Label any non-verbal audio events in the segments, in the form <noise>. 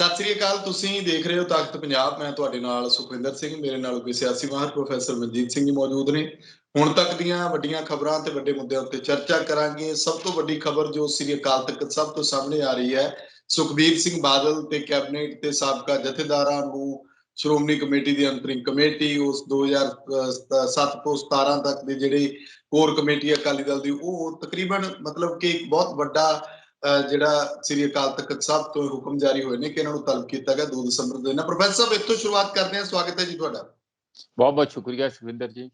ਸਤਿ ਸ੍ਰੀ ਅਕਾਲ, ਤੁਸੀਂ ਦੇਖ ਰਹੇ ਹੋ ਤਾਕਤ ਪੰਜਾਬ। ਮੈਂ ਤੁਹਾਡੇ ਨਾਲ ਸੁਖਵਿੰਦਰ ਸਿੰਘ, ਮੇਰੇ ਨਾਲ ਕੋਈ ਸਿਆਸੀ ਮਾਹਰ ਪ੍ਰੋਫੈਸਰ ਮਨਜੀਤ ਸਿੰਘ ਜੀ ਮੌਜੂਦ ਨੇ। ਹੁਣ ਤੱਕ ਦੀਆਂ ਵੱਡੀਆਂ ਖਬਰਾਂ ਤੇ ਵੱਡੇ ਮੁੱਦਿਆਂ ਉੱਤੇ ਚਰਚਾ ਕਰਾਂਗੇ। ਸਭ ਤੋਂ ਵੱਡੀ ਖਬਰ ਜੋ ਸ੍ਰੀ ਅਕਾਲ ਤਖਤ ਸਭ ਤੋਂ ਸਾਹਮਣੇ ਆ ਰਹੀ ਹੈ, ਸੁਖਬੀਰ ਸਿੰਘ ਬਾਦਲ ਤੇ ਕੈਬਨਿਟ ਤੇ ਸਾਬਕਾ ਜਥੇਦਾਰਾਂ ਨੂੰ ਸ਼੍ਰੋਮਣੀ ਕਮੇਟੀ ਦੀ ਅੰਤਰਿਮ ਕਮੇਟੀ, ਉਸ 2007 ਤੋਂ 17 ਤੱਕ ਦੇ ਜਿਹੜੇ ਕੋਰ ਕਮੇਟੀ ਅਕਾਲੀ ਦਲ ਦੀ, ਉਹ ਤਕਰੀਬਨ ਮਤਲਬ ਕਿ ਇੱਕ ਬਹੁਤ ਵੱਡਾ ਜਿਹੜਾ ਸ੍ਰੀ ਅਕਾਲ ਤਖਤ ਸਾਹਿਬ ਤੋਂ ਹੁਕਮ ਜਾਰੀ ਹੋਏ ਨੇ ਕਿ ਇਹਨਾਂ ਨੂੰ ਤਲਬ ਕੀਤਾ ਗਿਆ 2 ਦਸੰਬਰ ਦੇ ਨਾਲ ਪ੍ਰੋਫੈਸਰ ਸਾਹਿਬ ਇੱਥੋਂ ਸ਼ੁਰੂਆਤ ਕਰਦੇ ਹਾਂ। ਸਵਾਗਤ ਹੈ ਜੀ ਤੁਹਾਡਾ। ਬਹੁਤ ਬਹੁਤ ਸ਼ੁਕਰੀਆ ਸੁਖਵਿੰਦਰ ਜੀ।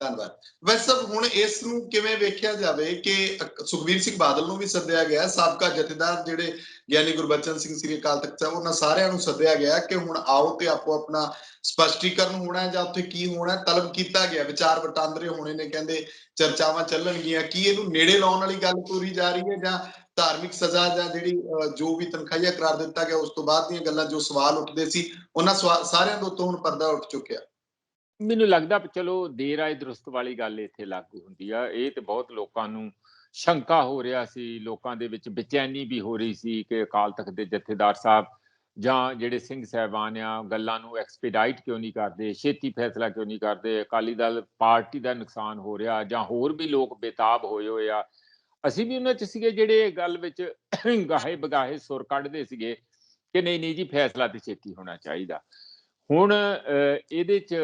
ਧੰਨਵਾਦ। ਵੈਸੇ ਹੁਣ ਇਸ ਨੂੰ ਕਿਵੇਂ ਵੇਖਿਆ ਜਾਵੇ ਕਿ ਸੁਖਬੀਰ ਸਿੰਘ ਬਾਦਲ ਨੂੰ ਵੀ ਸੱਦਿਆ ਗਿਆ ਸਾਬਕਾ ਜਥੇਦਾਰ ਜਿਹੜੇ ਗਿਆਨੀ ਗੁਰਬਚਨ ਸਿੰਘ ਸ੍ਰੀ ਅਕਾਲ ਤਖਤ ਸਾਹਿਬ ਉਹਨਾਂ ਸਾਰਿਆਂ ਨੂੰ ਸੱਦਿਆ ਗਿਆ ਕਿ ਹੁਣ ਆਓ ਤੇ ਆਪੋ ਆਪਣਾ ਸਪਸ਼ਟੀਕਰਨ ਹੋਣਾ ਹੈ ਜਾਂ ਉੱਥੇ ਕੀ ਹੋਣਾ ਤਲਬ ਕੀਤਾ ਗਿਆ ਵਿਚਾਰ ਵਟਾਂਦਰੇ ਹੋਣੇ ਨੇ ਕਹਿੰਦੇ ਚਰਚਾਵਾਂ ਚੱਲਣਗੀਆਂ। ਕੀ ਇਹਨੂੰ ਨੇੜੇ ਲਾਉਣ ਵਾਲੀ ਗੱਲ ਪੂਰੀ ਜਾ ਰਹੀ ਹੈ ਜਾਂ ਧਾਰਮਿਕ ਸਜ਼ਾ ਜਾਂ ਜਿਹੜੀ ਜੋ ਵੀ ਤਨਖਾਹੀਆ ਕਰਾਰ ਦਿੱਤਾ ਗਿਆ, ਉਸ ਤੋਂ ਬਾਅਦ ਦੀਆਂ ਗੱਲਾਂ ਜੋ ਸਵਾਲ ਉੱਠਦੇ ਸੀ, ਉਹਨਾਂ ਸਾਰਿਆਂ ਦੇ ਉੱਤੋਂ ਹੁਣ ਪਰਦਾ ਉੱਠ ਚੁੱਕਿਆ। ਮੈਨੂੰ ਲੱਗਦਾ ਚਲੋ ਦੇਰ ਆਏ ਦਰੁਸਤ ਵਾਲੀ ਗੱਲ ਇੱਥੇ ਲਾਗੂ ਹੁੰਦੀ ਆ। ਇਹ ਤੇ ਬਹੁਤ ਲੋਕਾਂ ਨੂੰ ਸ਼ੰਕਾ ਹੋ ਰਿਹਾ ਸੀ, ਲੋਕਾਂ ਦੇ ਵਿੱਚ ਬੇਚੈਨੀ ਵੀ ਹੋ ਰਹੀ ਸੀ ਕਿ ਅਕਾਲ ਤਖਤ ਦੇ ਜਥੇਦਾਰ ਸਾਹਿਬ ਜਾਂ ਜਿਹੜੇ ਸਿੰਘ ਸਹਿਬਾਨ ਆ, ਗੱਲਾਂ ਨੂੰ ਐਕਸਪੀਡਾਈਟ ਕਿਉਂ ਨਹੀਂ ਕਰਦੇ, ਛੇਤੀ ਫੈਸਲਾ ਕਿਉਂ ਨਹੀਂ ਕਰਦੇ, ਅਕਾਲੀ ਦਲ ਪਾਰਟੀ ਦਾ ਨੁਕਸਾਨ ਹੋ ਰਿਹਾ ਜਾਂ ਹੋਰ ਵੀ ਲੋਕ ਬੇਤਾਬ ਹੋਏ ਹੋਏ ਆ ਅਸੀਂ ਵੀ ਉਹਨਾਂ ਚ ਸੀਗੇ ਜਿਹੜੇ ਇਹ ਗੱਲ ਵਿੱਚ ਗਾਹੇ ਬਗਾਹੇ ਸੁਰ ਕੱਢਦੇ ਸੀਗੇ ਕਿ ਨਹੀਂ ਨਹੀਂ ਜੀ ਫੈਸਲਾ ਤੇ ਛੇਤੀ ਹੋਣਾ ਚਾਹੀਦਾ। ਹੁਣ ਅਹ, ਇਹਦੇ ਚ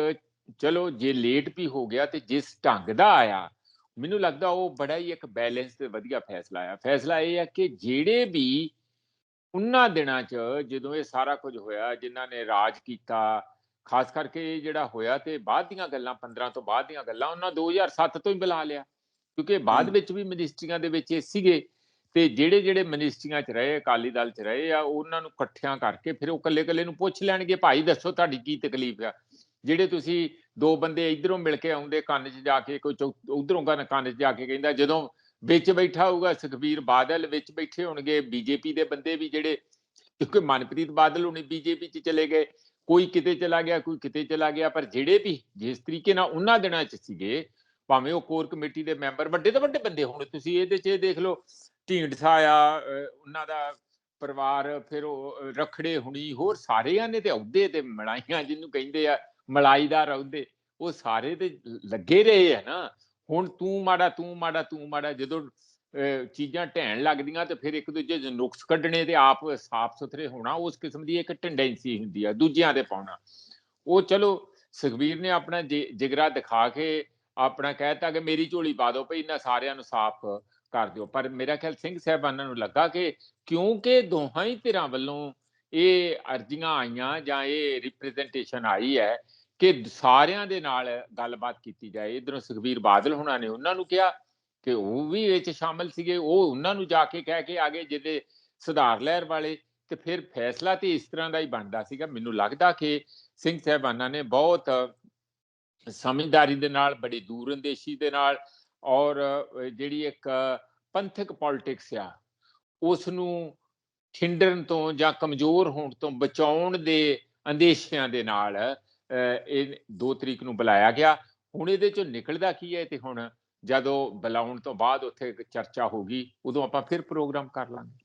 ਚਲੋ ਜੇ ਲੇਟ ਵੀ ਹੋ ਗਿਆ ਤੇ ਜਿਸ ਢੰਗ ਦਾ ਆਇਆ ਮੈਨੂੰ ਲੱਗਦਾ ਉਹ ਬੜਾ ਹੀ ਇੱਕ ਬੈਲੈਂਸ ਤੇ ਵਧੀਆ ਫੈਸਲਾ ਆਇਆ। ਫੈਸਲਾ ਇਹ ਹੈ ਕਿ ਜਿਹੜੇ ਵੀ ਉਹਨਾਂ ਦਿਨਾਂ 'ਚ ਜਦੋਂ ਇਹ ਸਾਰਾ ਕੁਝ ਹੋਇਆ ਜਿਨ੍ਹਾਂ ਨੇ ਰਾਜ ਕੀਤਾ ਖਾਸ ਕਰਕੇ ਇਹ ਜਿਹੜਾ ਹੋਇਆ ਤੇ ਬਾਅਦ ਦੀਆਂ ਗੱਲਾਂ 15 ਤੋਂ ਬਾਅਦ ਦੀਆਂ ਗੱਲਾਂ ਉਹਨਾਂ 2007 ਤੋਂ ਹੀ ਬੁਲਾ ਲਿਆ। ਕਿਉਂਕਿ ਬਾਅਦ। ਵਿੱਚ ਵੀ ਮਿਨਿਸਟਰੀਆਂ ਦੇ ਵਿੱਚ ਇਹ ਸੀਗੇ ਤੇ ਜਿਹੜੇ ਜਿਹੜੇ ਮਿਨਿਸਟਰੀਆਂ 'ਚ ਰਹੇ ਅਕਾਲੀ ਦਲ 'ਚ ਰਹੇ ਆ ਉਹਨਾਂ ਨੂੰ ਇਕੱਠਿਆਂ ਕਰਕੇ ਫਿਰ ਉਹ ਇਕੱਲੇ-ਇਕੱਲੇ ਨੂੰ ਪੁੱਛ ਲੈਣਗੇ ਭਾਈ ਦੱਸੋ ਤੁਹਾਡੀ ਕੀ ਤਕਲੀਫ ਆ ਜਿਹੜੇ ਤੁਸੀਂ ਦੋ ਬੰਦੇ ਇਧਰੋਂ ਮਿਲ ਕੇ ਆਉਂਦੇ ਕੰਨ 'ਚ ਜਾ ਕੇ ਕੋਈ ਉਧਰੋਂ ਕੰਨ 'ਚ ਜਾ ਕੇ ਕਹਿੰਦਾ ਜਦੋਂ ਵਿੱਚ ਬੈਠਾ ਹੋਊਗਾ ਸੁਖਬੀਰ ਬਾਦਲ ਵਿੱਚ ਬੈਠੇ ਹੋਣਗੇ ਬੀਜੇਪੀ ਦੇ ਬੰਦੇ ਵੀ ਜਿਹੜੇ <laughs> ਕਿਉਂਕਿ ਮਨਪ੍ਰੀਤ ਬਾਦਲ ਹੁਣੀ ਬੀਜੇਪੀ 'ਚ ਚਲੇ ਗਏ ਕੋਈ ਕਿਤੇ ਚਲਾ ਗਿਆ ਕੋਈ ਕਿਤੇ ਚਲਾ ਗਿਆ ਪਰ ਜਿਹੜੇ ਵੀ ਜਿਸ ਤਰੀਕੇ ਨਾਲ ਉਹਨਾਂ ਦਿਨਾਂ 'ਚ ਸੀਗੇ ਭਾਵੇਂ ਉਹ ਕੋਰ ਕਮੇਟੀ ਦੇ ਮੈਂਬਰ ਵੱਡੇ ਤੋਂ ਵੱਡੇ ਬੰਦੇ ਹੋਣ, ਤੁਸੀਂ ਇਹਦੇ 'ਚ ਇਹ ਦੇਖ ਲਓ ਢੀਂਡਸਾ ਆ ਉਹਨਾਂ ਦਾ ਪਰਿਵਾਰ ਫਿਰ ਉਹ, ਅਹ ਰਖੜੇ ਹੁਣੀ, ਹੋਰ ਸਾਰਿਆਂ ਨੇ ਤੇ ਅਹੁਦੇ ਤੇ ਮਲਾਈਆਂ ਜਿਹਨੂੰ ਕਹਿੰਦੇ ਆ, ਮਲਾਈਦਾਰ ਅਹੁਦੇ, ਉਹ ਸਾਰੇ ਤੇ ਲੱਗੇ ਰਹੇ ਆ ਨਾ। ਹੁਣ ਤੂੰ ਮਾੜਾ ਤੂੰ ਮਾੜਾ ਤੂੰ ਮਾੜਾ, ਜਦੋਂ, ਅਹ ਚੀਜ਼ਾਂ ਢਹਿਣ ਲੱਗਦੀਆਂ ਤੇ ਫਿਰ ਇੱਕ ਦੂਜੇ ਦੇ ਨੁਕਸ ਕੱਢਣੇ ਤੇ ਆਪ ਸਾਫ਼ ਸੁਥਰੇ ਹੋਣਾ, ਉਸ ਕਿਸਮ ਦੀ ਇੱਕ ਟੈਂਡੈਂਸੀ ਹੁੰਦੀ ਆ, ਦੂਜਿਆਂ ਦੇ ਪਾਉਣਾ। ਉਹ ਚਲੋ, ਸੁਖਬੀਰ ਨੇ ਆਪਣਾ ਜਿ- ਜਿਗਰਾ ਦਿਖਾ ਕੇ ਆਪਣਾ ਕਹਿਤਾ ਕਿ ਮੇਰੀ ਝੋਲੀ ਪਾ ਦਿਓ ਭਈ ਇਹਨਾਂ ਸਾਰਿਆਂ ਨੂੰ ਸਾਫ਼ ਕਰ ਦਿਓ, ਪਰ ਮੇਰਾ ਖਿਆਲ ਸਿੰਘ ਸਾਹਿਬਾਨਾਂ ਨੂੰ ਲੱਗਾ ਕਿ ਕਿਉਂਕਿ ਦੋਹਾਂ ਹੀ ਧਿਰਾਂ ਵੱਲੋਂ ਇਹ ਅਰਜ਼ੀਆਂ ਆਈਆਂ ਜਾਂ ਇਹ ਰਿਪਰੈਜ਼ੈਂਟੇਸ਼ਨ ਆਈ ਹੈ ਕਿ ਸਾਰਿਆਂ ਦੇ ਨਾਲ ਗੱਲਬਾਤ ਕੀਤੀ ਜਾਏ। ਇਧਰੋਂ ਸੁਖਬੀਰ ਬਾਦਲ ਹੁਣਾਂ ਨੇ ਉਹਨਾਂ ਨੂੰ ਕਿਹਾ ਕਿ ਉਹ ਵੀ ਇਹ ਚ ਸ਼ਾਮਲ ਸੀਗੇ, ਉਹ ਉਹਨਾਂ ਨੂੰ ਜਾ ਕੇ ਕਹਿ ਕੇ ਆਗੇ ਜਿਹਦੇ ਸੁਧਾਰ ਲਹਿਰ ਵਾਲੇ ਤੇ ਫਿਰ ਫੈਸਲਾ ਤੇ ਇਸ ਤਰ੍ਹਾਂ ਦਾ ਹੀ ਬਣਦਾ ਸੀਗਾ। ਮੈਨੂੰ ਲੱਗਦਾ ਕਿ ਸਿੰਘ ਸਾਹਿਬਾਨਾਂ ਨੇ ਬਹੁਤ ਸਮਝਦਾਰੀ ਦੇ ਨਾਲ, ਬੜੀ ਦੂਰ ਅੰਦੇਸ਼ੀ ਦੇ ਨਾਲ ਔਰ ਜਿਹੜੀ ਇੱਕ ਪੰਥਕ ਪੋਲਿਟਿਕਸ ਆ ਉਸ ਨੂੰ ਛਿੰਡਣ ਤੋਂ ਜਾਂ ਕਮਜ਼ੋਰ ਹੋਣ ਤੋਂ ਬਚਾਉਣ ਦੇ ਅੰਦੇਸ਼ਿਆਂ ਦੇ ਨਾਲ ਇਹ 2 ਤਰੀਕ ਨੂੰ ਬੁਲਾਇਆ ਗਿਆ। ਹੁਣ ਇਹਦੇ ਚੋਂ ਨਿਕਲਦਾ ਕੀ ਹੈ ਤੇ ਹੁਣ ਜਦੋਂ ਬੁਲਾਉਣ ਤੋਂ ਬਾਅਦ ਉੱਥੇ ਇੱਕ ਚਰਚਾ ਹੋਗੀ ਉਦੋਂ ਆਪਾਂ ਫਿਰ ਪ੍ਰੋਗਰਾਮ ਕਰ ਲਾਂਗੇ।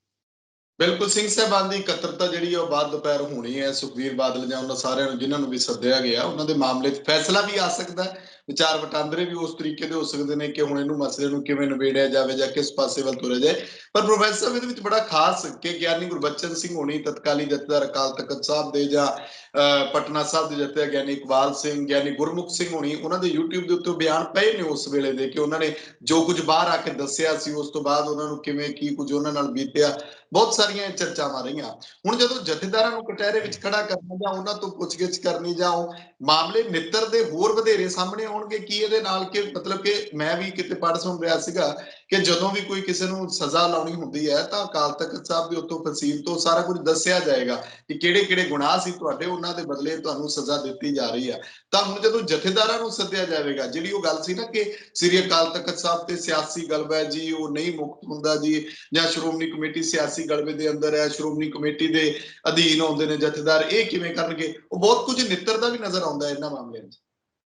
ਬਿਲਕੁਲ, ਸਿੰਘ ਸਾਹਿਬਾਨ ਦੀ ਇਕੱਤਰਤਾ ਜਿਹੜੀ ਆ ਉਹ ਬਾਅਦ ਦੁਪਹਿਰ ਹੋਣੀ ਹੈ, ਸੁਖਬੀਰ ਬਾਦਲ ਜਾਂ ਉਹਨਾਂ ਸਾਰਿਆਂ ਨੂੰ ਜਿਨ੍ਹਾਂ ਨੂੰ ਵੀ ਸੱਦਿਆ ਗਿਆ, ਉਹਨਾਂ ਦੇ ਮਾਮਲੇ 'ਚ ਫੈਸਲਾ ਵੀ ਆ ਸਕਦਾ ਹੈ। ਵਿਚਾਰ ਵਟਾਂਦਰੇ ਵੀ ਉਸ ਤਰੀਕੇ ਦੇ ਹੋ ਸਕਦੇ ਨੇ ਕਿ ਹੁਣ ਇਹਨੂੰ ਮਸਲੇ ਨੂੰ ਕਿਵੇਂ ਨਿਬੇੜਿਆ ਜਾਵੇ ਜਾਂ ਕਿਸ ਪਾਸੇ ਵੱਲ ਤੁਰਿਆ ਜਾਏ। ਪਰ ਪ੍ਰੋਫੈਸਰ ਇਹਦੇ ਵਿੱਚ ਬੜਾ ਖਾਸ ਕਿ ਗਿਆਨੀ ਗੁਰਬਚਨ ਸਿੰਘ ਹੋਣੀ, ਤਤਕਾਲੀ ਜਥੇਦਾਰ ਅਕਾਲ ਤਖਤ ਸਾਹਿਬ ਦੇ ਜਾਂ ਪਟਨਾ ਸਾਹਿਬ ਦੇ ਜਥੇਦਾਰ ਗਿਆਨੀ ਇਕਬਾਲ ਸਿੰਘ, ਗਿਆਨੀ ਗੁਰਮੁਖ ਸਿੰਘ ਹੋਣੀ, ਉਹਨਾਂ ਦੇ YouTube ਦੇ ਉੱਤੇ ਬਿਆਨ ਪਏ ਨੇ ਉਸ ਵੇਲੇ ਦੇ ਕਿ ਉਹਨਾਂ ਨੇ ਜੋ ਕੁਝ ਬਾਹਰ ਆ ਕੇ ਦੱਸਿਆ ਸੀ, ਉਸ ਤੋਂ ਬਾਅਦ ਉਹਨਾਂ ਨੂੰ ਕਿਵੇਂ, ਕੀ ਕੁਝ ਉਹਨਾਂ ਨਾਲ ਬੀਤਿਆ, ਬਹੁਤ ਸਾਰੀਆਂ ਇਹ ਚਰਚਾਵਾਂ ਰਹੀਆਂ। ਹੁਣ ਜਦੋਂ ਜਥੇਦਾਰਾਂ ਨੂੰ ਕਟਹਿਰੇ ਵਿੱਚ ਖੜਾ ਕਰਨਾ ਜਾਂ ਉਹਨਾਂ ਤੋਂ ਪੁੱਛਗਿੱਛ ਕਰਨੀ ਜਾਂ ਉਹ ਮਾਮਲੇ ਨਿੱਤਰ ਦੇ ਹੋਰ ਵਧੇਰੇ ਸਾਹਮਣੇ ਆਉਣਗੇ ਕੀ ਇਹਦੇ ਨਾਲ ਕਿ ਮਤਲਬ ਕਿ ਮੈਂ ਵੀ ਕਿਤੇ ਪੜ੍ਹ ਸੁਣ ਰਿਹਾ ਸੀਗਾ ਕਿ ਜਦੋਂ ਵੀ ਕੋਈ ਕਿਸੇ ਨੂੰ ਸਜ਼ਾ ਲਾਉਣੀ ਹੁੰਦੀ ਹੈ ਤਾਂ ਅਕਾਲ ਤਖਤ ਸਾਹਿਬ ਦੇ ਉੱਤੋਂ ਫਸੀਲ ਤੋਂ ਸਾਰਾ ਕੁਝ ਦੱਸਿਆ ਜਾਏਗਾ ਕਿ ਕਿਹੜੇ ਕਿਹੜੇ ਗੁਨਾਹ ਸੀ ਤੁਹਾਡੇ, ਉਹਨਾਂ ਦੇ ਬਦਲੇ ਤੁਹਾਨੂੰ ਸਜ਼ਾ ਦਿੱਤੀ ਜਾ ਰਹੀ ਹੈ। ਤਾਂ ਹੁਣ ਜਦੋਂ ਜਥੇਦਾਰਾਂ ਨੂੰ ਸੱਦਿਆ ਜਾਵੇਗਾ, ਜਿਹੜੀ ਉਹ ਗੱਲ ਸੀ ਨਾ ਕਿ ਸ੍ਰੀ ਅਕਾਲ ਤਖਤ ਸਾਹਿਬ ਤੇ ਸਿਆਸੀ ਗਲਬਾ ਜੀ, ਉਹ ਨਹੀਂ ਮੁਕਤ ਹੁੰਦਾ ਜੀ, ਜਾਂ ਸ਼੍ਰੋਮਣੀ ਕਮੇਟੀ ਸਿਆਸੀ ਗਲਬੇ ਦੇ ਅੰਦਰ ਹੈ, ਸ਼੍ਰੋਮਣੀ ਕਮੇਟੀ ਦੇ ਅਧੀਨ ਆਉਂਦੇ ਨੇ ਜਥੇਦਾਰ, ਇਹ ਕਿਵੇਂ ਕਰਨਗੇ? ਉਹ ਬਹੁਤ ਕੁਝ ਨਿੱਤਰ ਦਾ ਵੀ ਨਜ਼ਰ ਆਉਂਦਾ ਇਹਨਾਂ ਮਾਮਲਿਆਂ 'ਚ।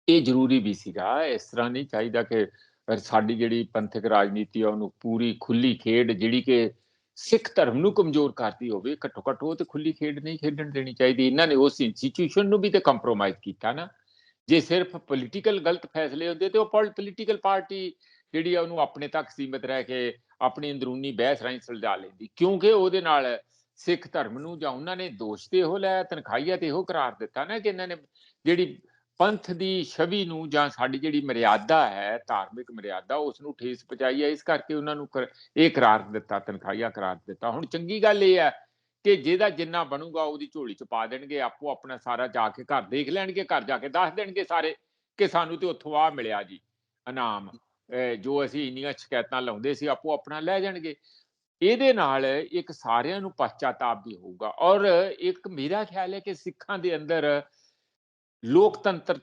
ਇਹ ਜ਼ਰੂਰੀ ਵੀ ਸੀਗਾ, ਇਸ ਤਰ੍ਹਾਂ ਨਹੀਂ ਚਾਹੀਦਾ ਕਿ ਸਾਡੀ ਜਿਹੜੀ ਪੰਥਕ ਰਾਜਨੀਤੀ ਆ, ਉਹਨੂੰ ਪੂਰੀ ਖੁੱਲੀ ਖੇਡ ਜਿਹੜੀ ਕਿ ਸਿੱਖ ਧਰਮ ਨੂੰ ਕਮਜ਼ੋਰ ਕਰਦੀ ਹੋਵੇ, ਘੱਟੋ ਘੱਟ ਉਹ ਤੇ ਖੁੱਲੀ ਖੇਡ ਨਹੀਂ ਖੇਡਣ ਦੇਣੀ ਚਾਹੀਦੀ। ਇਹਨਾਂ ਨੇ ਉਸ ਇੰਸਟੀਟਿਊਸ਼ਨ ਨੂੰ ਵੀ ਤੇ ਕੰਪਰੋਮਾਈਜ਼ ਕੀਤਾ ਨਾ। ਜੇ ਸਿਰਫ ਪੋਲੀਟੀਕਲ ਗਲਤ ਫੈਸਲੇ ਹੁੰਦੇ ਤੇ ਉਹ ਪੋਲੀਟੀਕਲ ਪਾਰਟੀ ਜਿਹੜੀ ਆ, ਉਹਨੂੰ ਆਪਣੇ ਤੱਕ ਸੀਮਿਤ ਰਹਿ ਕੇ ਆਪਣੀ ਅੰਦਰੂਨੀ ਬਹਿਸ ਰਾਹੀਂ ਸੁਲਝਾ ਲੈਂਦੀ। ਕਿਉਂਕਿ ਉਹਦੇ ਨਾਲ ਸਿੱਖ ਧਰਮ ਨੂੰ ਜਾਂ ਉਹਨਾਂ ਨੇ ਦੋਸ਼ ਤੇ ਇਹੋ ਲਾਇਆ ਤਨਖਾਹੀਆ ਤੇ ਇਹੋ ਕਰਾਰ ਦਿੱਤਾ ਨਾ ਕਿ ਇਹਨਾਂ ਨੇ ਜਿਹੜੀ ਪੰਥ ਦੀ ਛਵੀ ਨੂੰ ਜਾਂ ਸਾਡੀ ਜਿਹੜੀ ਮਰਿਆਦਾ ਹੈ, ਧਾਰਮਿਕ ਮਰਿਆਦਾ ਉਸ ਨੂੰ ਠੇਸ ਪਹੁੰਚਾਈ ਹੈ। ਇਸ ਕਰਕੇ ਉਹਨਾਂ ਨੂੰ ਕਰ- ਇਹ ਕਰਾਰ ਦਿੱਤਾ, ਤਨਖਾਹੀਆ ਕਰਾਰ ਦਿੱਤਾ। ਹੁਣ ਚੰਗੀ ਗੱਲ ਇਹ ਹੈ ਕਿ ਜਿਹਦਾ ਜਿੰਨਾ ਬਣੂਗਾ ਉਹਦੀ ਝੋਲੀ ਚ ਪਾ ਦੇਣਗੇ, ਆਪੋ ਆਪਣਾ ਸਾਰਾ ਜਾ ਕੇ ਘਰ ਦੇਖ ਲੈਣਗੇ, ਘਰ ਜਾ ਕੇ ਦੱਸ ਦੇਣਗੇ ਸਾਰੇ ਕਿ ਸਾਨੂੰ ਤੇ ਉੱਥੋਂ ਆ ਮਿਲਿਆ ਜੀ, ਇਨਾਮ। ਅਹ ਜੋ ਅਸੀਂ ਇੰਨੀਆਂ ਸ਼ਿਕਾਇਤਾਂ ਲਾਉਂਦੇ ਸੀ, ਆਪੋ ਆਪਣਾ ਲੈ ਜਾਣਗੇ। ਇਹਦੇ ਨਾਲ ਇੱਕ ਸਾਰਿਆਂ ਨੂੰ ਪਛਤਾਤਾਪ ਵੀ ਹੋਊਗਾ। ਔਰ ਇੱਕ ਮੇਰਾ ਖਿਆਲ ਹੈ ਕਿ ਸਿੱਖਾਂ ਦੇ ਅੰਦਰ ਲੋਕਤੰਤਰ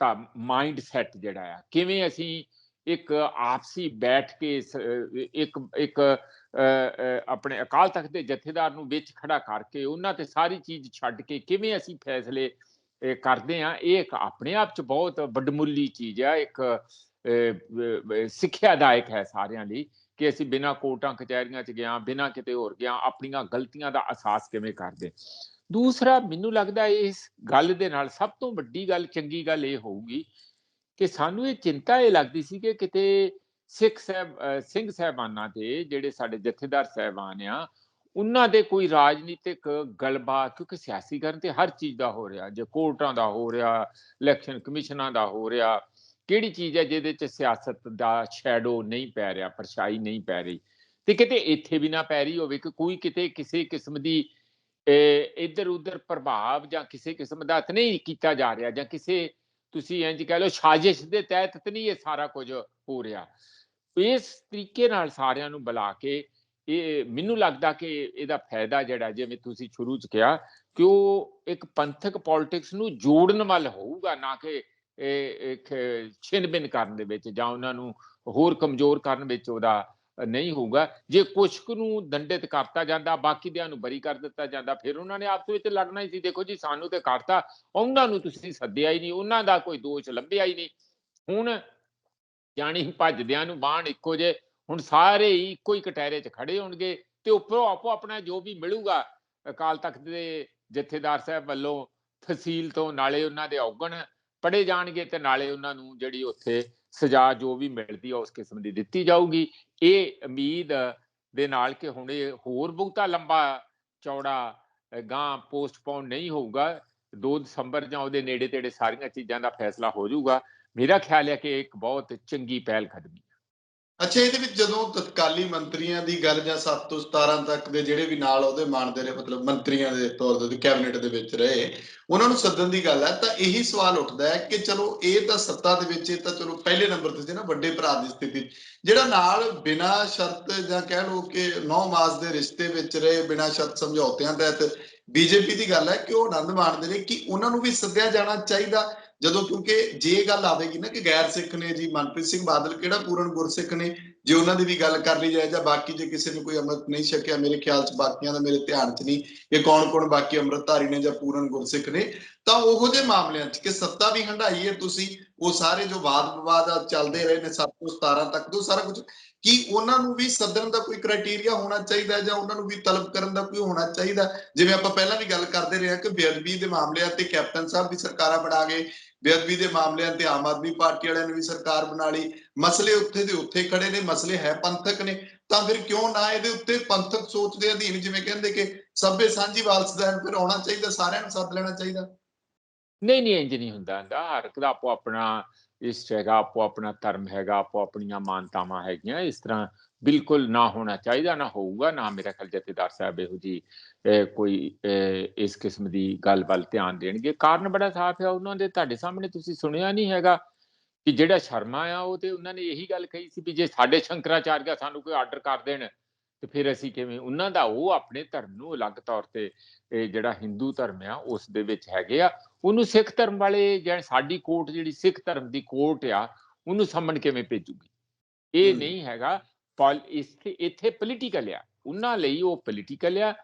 ਦਾ ਮਾਈਂਡ ਸੈਟ ਜਿਹੜਾ ਆ ਕਿਵੇਂ ਅਸੀਂ ਇੱਕ ਆਪਸੀ ਬੈਠ ਕੇ ਇੱਕ ਇੱਕ ਆਪਣੇ ਅਕਾਲ ਤਖਤ ਦੇ ਜਥੇਦਾਰ ਨੂੰ ਵਿੱਚ ਖੜਾ ਕਰਕੇ ਉਹਨਾਂ ਤੇ ਸਾਰੀ ਚੀਜ਼ ਛੱਡ ਕੇ ਕਿਵੇਂ ਅਸੀਂ ਫੈਸਲੇ ਕਰਦੇ ਆ ਇਹ ਇੱਕ ਆਪਣੇ ਆਪ ਚ ਬਹੁਤ ਵੱਡਮੁੱਲੀ ਚੀਜ਼ ਆ ਇੱਕ ਅਹ, ਅਹ, ਸਿੱਖਿਆਦਾਇਕ ਹੈ ਸਾਰਿਆਂ ਲਈ ਕਿ ਅਸੀਂ ਬਿਨਾਂ ਕੋਰਟਾਂ ਕਚਹਿਰੀਆਂ ਚ ਗਿਆ ਬਿਨਾਂ ਕਿਤੇ ਹੋਰ ਗਿਆ ਆਪਣੀਆਂ ਗਲਤੀਆਂ ਦਾ ਅਹਿਸਾਸ ਕਿਵੇਂ ਕਰਦੇ। ਦੂਸਰਾ, ਮੈਨੂੰ ਲੱਗਦਾ ਇਸ ਗੱਲ ਦੇ ਨਾਲ ਸਭ ਤੋਂ ਵੱਡੀ ਗੱਲ, ਚੰਗੀ ਗੱਲ ਇਹ ਹੋਊਗੀ ਕਿ ਸਾਨੂੰ ਇਹ ਚਿੰਤਾ ਇਹ ਲੱਗਦੀ ਸੀ ਕਿ ਕਿਤੇ ਸਿੱਖ ਸਾਹਿਬ ਸਿੰਘ ਸਾਹਿਬਾਨਾਂ ਤੇ ਜਿਹੜੇ ਸਾਡੇ ਜਥੇਦਾਰ ਸਾਹਿਬਾਨ ਆ, ਉਹਨਾਂ ਦੇ ਕੋਈ ਰਾਜਨੀਤਿਕ ਗਲਬਾ ਕਿਉਂਕਿ ਸਿਆਸੀਕਰਨ ਤੇ ਹਰ ਚੀਜ਼ ਦਾ ਹੋ ਰਿਹਾ, ਜੇ ਕੋਰਟਾਂ ਦਾ ਹੋ ਰਿਹਾ, ਇਲੈਕਸ਼ਨ ਕਮਿਸ਼ਨਾਂ ਦਾ ਹੋ ਰਿਹਾ, ਕਿਹੜੀ ਚੀਜ਼ ਹੈ ਜਿਹਦੇ ਚ ਸਿਆਸਤ ਦਾ ਸ਼ੈਡੋ ਨਹੀਂ ਪੈ ਰਿਹਾ, ਪਰਛਾਈ ਨਹੀਂ ਪੈ ਰਹੀ, ਤੇ ਕਿਤੇ ਇੱਥੇ ਵੀ ਨਾ ਪੈ ਰਹੀ ਹੋਵੇ, ਕਿ ਕੋਈ ਕਿਤੇ ਕਿਸੇ ਕਿਸਮ ਦੀ ਇੱਧਰ ਉੱਧਰ ਪ੍ਰਭਾਵ ਜਾਂ ਕਿਸੇ ਕਿਸਮ ਦਾ ਤਾਂ ਨਹੀਂ ਕੀਤਾ ਜਾ ਰਿਹਾ ਜਾਂ ਕਿਸੇ ਤੁਸੀਂ ਇੰਜ ਕਹਿ ਲਓ ਸਾਜ਼ਿਸ਼ ਦੇ ਤਹਿਤ ਤਾਂ ਨਹੀਂ ਇਹ ਸਾਰਾ ਕੁਝ ਹੋ ਰਿਹਾ। ਇਸ ਤਰੀਕੇ ਨਾਲ ਸਾਰਿਆਂ ਨੂੰ ਬੁਲਾ ਕੇ ਇਹ ਮੈਨੂੰ ਲੱਗਦਾ ਕਿ ਇਹਦਾ ਫਾਇਦਾ ਜਿਹੜਾ ਜਿਵੇਂ ਤੁਸੀਂ ਸ਼ੁਰੂ ਚ ਕਿਹਾ ਕਿ ਉਹ ਇੱਕ ਪੰਥਕ ਪੋਲਿਟਿਕਸ ਨੂੰ ਜੋੜਨ ਵੱਲ ਹੋਊਗਾ ਨਾ ਕਿ ਇਹ ਇੱਕ ਕਰਨ ਦੇ ਵਿੱਚ ਜਾਂ ਉਹਨਾਂ ਨੂੰ ਹੋਰ ਕਮਜ਼ੋਰ ਕਰਨ ਵਿੱਚ ਉਹਦਾ ਨਹੀਂ ਹੋਊਗਾ। ਜੇ ਕੁਛ ਨੂੰ ਦੰਡਿਤ ਕਰਤਾ ਜਾਂਦਾ, ਬਾਕੀ ਦਿਆਂ ਨੂੰ ਬਰੀ ਕਰ ਦਿੱਤਾ ਜਾਂਦਾ, ਫਿਰ ਉਹਨਾਂ ਨੇ ਆਪਸ ਵਿੱਚ ਲੜਨਾ ਹੀ ਸੀ। ਦੇਖੋ ਜੀ, ਸਾਨੂੰ ਤੇ ਕਰਤਾ ਉਹਨਾਂ ਨੂੰ ਤੁਸੀਂ ਸੱਦਿਆ ਹੀ ਨਹੀਂ, ਉਹਨਾਂ ਦਾ ਕੋਈ ਦੋਸ਼ ਲੱਭਿਆ ਹੀ ਨਹੀਂ। ਹੁਣ ਜਾਣੀ ਭੱਜਦਿਆਂ ਨੂੰ ਬਾਣ ਇੱਕੋ ਜੇ ਹੁਣ ਸਾਰੇ ਹੀ ਇੱਕੋ ਹੀ ਕਟਹਿਰੇ 'ਚ ਖੜੇ ਹੋਣਗੇ ਤੇ ਉੱਪਰੋਂ ਆਪੋ ਆਪਣਾ ਜੋ ਵੀ ਮਿਲੂਗਾ, ਅਕਾਲ ਤਖਤ ਦੇ ਜਥੇਦਾਰ ਸਾਹਿਬ ਵੱਲੋਂ ਤਹਿਸੀਲ ਤੋਂ ਨਾਲੇ ਉਹਨਾਂ ਦੇ ਔਗਣ ਪੜੇ ਜਾਣਗੇ ਤੇ ਨਾਲੇ ਉਹਨਾਂ ਨੂੰ ਜਿਹੜੀ ਉੱਥੇ ਸਜ਼ਾ ਜੋ ਵੀ ਮਿਲਦੀ ਹੈ ਉਸ ਕਿਸਮ ਦੀ ਦਿੱਤੀ ਜਾਊਗੀ। ਇਹ ਉਮੀਦ ਦੇ ਨਾਲ ਕਿ ਹੁਣ ਇਹ ਹੋਰ ਬਹੁਤਾ ਲੰਬਾ ਚੌੜਾ ਗਾਂ ਪੋਸਟਪੋਨ ਨਹੀਂ ਹੋਊਗਾ। 2 ਦਸੰਬਰ ਜਾਂ ਉਹਦੇ ਨੇੜੇ ਤੇੜੇ ਸਾਰੀਆਂ ਚੀਜ਼ਾਂ ਦਾ ਫੈਸਲਾ ਹੋ ਜਾਊਗਾ। ਮੇਰਾ ਖਿਆਲ ਹੈ ਕਿ ਇੱਕ ਬਹੁਤ ਚੰਗੀ ਪਹਿਲ ਕਦਮੀ। ਅੱਛਾ, ਇਹਦੇ ਵਿੱਚ ਜਦੋਂ ਤਤਕਾਲੀ ਮੰਤਰੀਆਂ ਦੀ ਗੱਲ ਜਾਂ 7 ਤੋਂ 17 ਤੱਕ ਦੇ ਜਿਹੜੇ ਵੀ ਨਾਲ ਉਹਦੇ ਮਾਨਦੇ ਰਹੇ, ਮਤਲਬ ਮੰਤਰੀਆਂ ਦੇ ਤੌਰ ਤੇ ਕੈਬਨਿਟ ਦੇ ਵਿੱਚ ਰਹੇ, ਉਹਨਾਂ ਨੂੰ ਸੱਦਣ ਦੀ ਗੱਲ ਹੈ, ਤਾਂ ਇਹੀ ਸਵਾਲ ਉੱਠਦਾ ਹੈ ਕਿ ਚਲੋ ਇਹ ਤਾਂ ਸੱਤਾ ਦੇ ਵਿੱਚ, ਇਹ ਤਾਂ ਚਲੋ ਪਹਿਲੇ ਨੰਬਰ ਤੇ ਸੀ ਨਾ, ਵੱਡੇ ਭਰਾ ਦੀ ਸਥਿਤੀ। ਜਿਹੜਾ ਨਾਲ ਬਿਨਾ ਸ਼ਰਤ ਜਾਂ ਕਹਿ ਲਓ ਕਿ ਨੌ ਮਾਸ ਦੇ ਰਿਸ਼ਤੇ ਵਿੱਚ ਰਹੇ, ਬਿਨਾ ਸ਼ਰਤ ਸਮਝੌਤਿਆਂ ਤਹਿਤ, ਬੀਜੇਪੀ ਦੀ ਗੱਲ ਹੈ ਕਿ ਉਹ ਆਨੰਦ ਮਾਣਦੇ ਨੇ ਕਿ ਉਹਨਾਂ ਨੂੰ ਵੀ ਸੱਦਿਆ ਜਾਣਾ ਚਾਹੀਦਾ। ਜਦੋਂ ਕਿਉਂਕਿ ਜੇ ਗੱਲ ਆਵੇਗੀ ਨਾ ਕਿ ਗੈਰ ਸਿੱਖ ਨੇ ਜੀ, ਮਨਪ੍ਰੀਤ ਸਿੰਘ ਬਾਦਲ ਕਿਹੜਾ ਪੂਰਨ ਗੁਰਸਿੱਖ ਨੇ, ਜੇ ਉਹਨਾਂ ਦੀ ਵੀ ਗੱਲ ਕਰ ਲਈ ਜਾਏ ਜਾਂ ਬਾਕੀ ਜੇ ਕਿਸੇ ਨੇ ਕੋਈ ਅੰਮ੍ਰਿਤ ਨਹੀਂ ਛਕਿਆ, ਮੇਰੇ ਖਿਆਲ 'ਚ ਬਾਕੀਆਂ ਦਾ ਮੇਰੇ ਧਿਆਨ 'ਚ ਨਹੀਂ ਕਿ ਕੌਣ-ਕੌਣ ਬਾਕੀ ਅੰਮ੍ਰਿਤਧਾਰੀ ਨੇ ਜਾਂ ਪੂਰਨ ਗੁਰਸਿੱਖ ਨੇ, ਤਾਂ ਉਹੋ ਜਿਹੇ ਮਾਮਲਿਆਂ 'ਚ ਕਿ ਸੱਤਾ ਵੀ ਹੰਡਾਈ ਹੈ ਤੁਸੀਂ, ਉਹ ਸਾਰੇ ਜੋ ਵਾਦ ਵਿਵਾਦ ਚੱਲਦੇ ਰਹੇ ਨੇ 7 ਤੋਂ 17 ਤੱਕ ਤੋਂ ਸਾਰਾ ਕੁਝ ਕਿ ਉਹਨਾਂ ਨੂੰ ਵੀ ਸੱਦਣ ਦਾ ਕੋਈ ਕ੍ਰਾਈਟੇਰੀਆ ਹੋਣਾ ਚਾਹੀਦਾ ਜਾਂ ਉਹਨਾਂ ਨੂੰ ਵੀ ਤਲਬ ਕਰਨ ਦਾ ਕੋਈ ਹੋਣਾ ਚਾਹੀਦਾ? ਜਿਵੇਂ ਆਪਾਂ ਪਹਿਲਾਂ ਵੀ ਗੱਲ ਕਰਦੇ ਰਹੇ ਹਾਂ ਕਿ ਬੇਅਦਬੀ ਦੇ ਮਾਮਲਿਆਂ ਤੇ ਕੈਪਟਨ ਸਾਹਿਬ ਦੀ ਸਰਕਾਰਾਂ ਬਣਾ ਗਏ ਬੇਅਦਬੀ ਦੇ ਮਾਮਲਿਆਂ ਤੇ ਆਮ ਆਦਮੀ ਪਾਰਟੀ ਵਾਲਿਆਂ ਨੇ ਵੀ ਸਰਕਾਰ ਬਣਾ ਲਈ। ਮਸਲੇ ਉੱਥੇ ਦੇ ਉੱਥੇ ਖੜੇ ਨੇ, ਮਸਲੇ ਹੈ ਪੰਥਕ ਨੇ। ਤਾਂ ਫਿਰ ਕਿਉਂ ਨਾ ਇਹਦੇ ਉੱਤੇ ਪੰਥਕ ਸੋਚ ਦੇ ਅਧੀਨ ਜਿਵੇਂ ਕਹਿੰਦੇ ਕਿ ਸਭੇ ਸਾਂਝੀ ਵਾਲਸ ਫਿਰ ਆਉਣਾ ਚਾਹੀਦਾ, ਸਾਰਿਆਂ ਨੂੰ ਸੱਦ ਲੈਣਾ ਚਾਹੀਦਾ। ਨਹੀਂ ਨਹੀਂ ਇੰਜ ਨਹੀਂ ਹੁੰਦਾ ਹੁੰਦਾ ਹਰ ਇੱਕ ਦਾ ਆਪੋ ਆਪਣਾ ਇਸ ਹੈਗਾ ਆਪੋ ਆਪਣਾ ਧਰਮ ਹੈਗਾ ਆਪੋ ਆਪਣੀਆਂ ਮਾਨਤਾਵਾਂ ਹੈਗੀਆਂ। ਇਸ ਤਰ੍ਹਾਂ ਬਿਲਕੁਲ ਨਾ ਹੋਣਾ ਚਾਹੀਦਾ ਨਾ ਹੋਊਗਾ ਨਾ ਮੇਰਾ ਖਿਆਲ ਜਥੇਦਾਰ ਸਾਹਿਬ ਇਹੋ ਜੀ ਕੋਈ ਇਸ ਕਿਸਮ ਦੀ ਗੱਲ ਵੱਲ ਧਿਆਨ ਦੇਣਗੇ। ਕਾਰਨ ਬੜਾ ਸਾਫ਼ ਹੈ ਉਹਨਾਂ ਦੇ ਤੁਹਾਡੇ ਸਾਹਮਣੇ ਤੁਸੀਂ ਸੁਣਿਆ ਨਹੀਂ ਹੈਗਾ ਕਿ ਜਿਹੜਾ ਸ਼ਰਮਾ ਆ ਉਹ ਤੇ ਉਹਨਾਂ ਨੇ ਇਹੀ ਗੱਲ ਕਹੀ ਸੀ ਵੀ ਜੇ ਸਾਡੇ ਸ਼ੰਕਰਾਚਾਰਿਆ ਸਾਨੂੰ ਕੋਈ ਆਰਡਰ ਕਰ ਦੇਣ ਤੇ ਫਿਰ ਅਸੀਂ ਕਿਵੇਂ? ਉਹਨਾਂ ਦਾ ਉਹ ਆਪਣੇ ਧਰਮ ਨੂੰ ਅਲੱਗ ਤੌਰ ਤੇ ਇਹ ਜਿਹੜਾ ਹਿੰਦੂ ਧਰਮ ਆ ਉਸ ਦੇ ਵਿੱਚ ਹੈਗੇ ਆ। ਉਹਨੂੰ ਸਿੱਖ ਧਰਮ ਵਾਲੇ ਜਿਹੜਾ ਸਾਡੀ ਕੋਰਟ ਜਿਹੜੀ ਸਿੱਖ ਧਰਮ ਦੀ ਕੋਰਟ ਆ ਉਹਨੂੰ ਸੰਮਣ ਕਿਵੇਂ ਭੇਜੂਗੀ? ਇਹ ਨਹੀਂ ਹੈਗਾ ਇੱਥੇ ਇੱਥੇ ਪੋਲੀਟੀਕਲ ਆ। ਉਹਨਾਂ ਲਈ ਉਹ ਪੋਲੀਟੀਕਲ ਆ।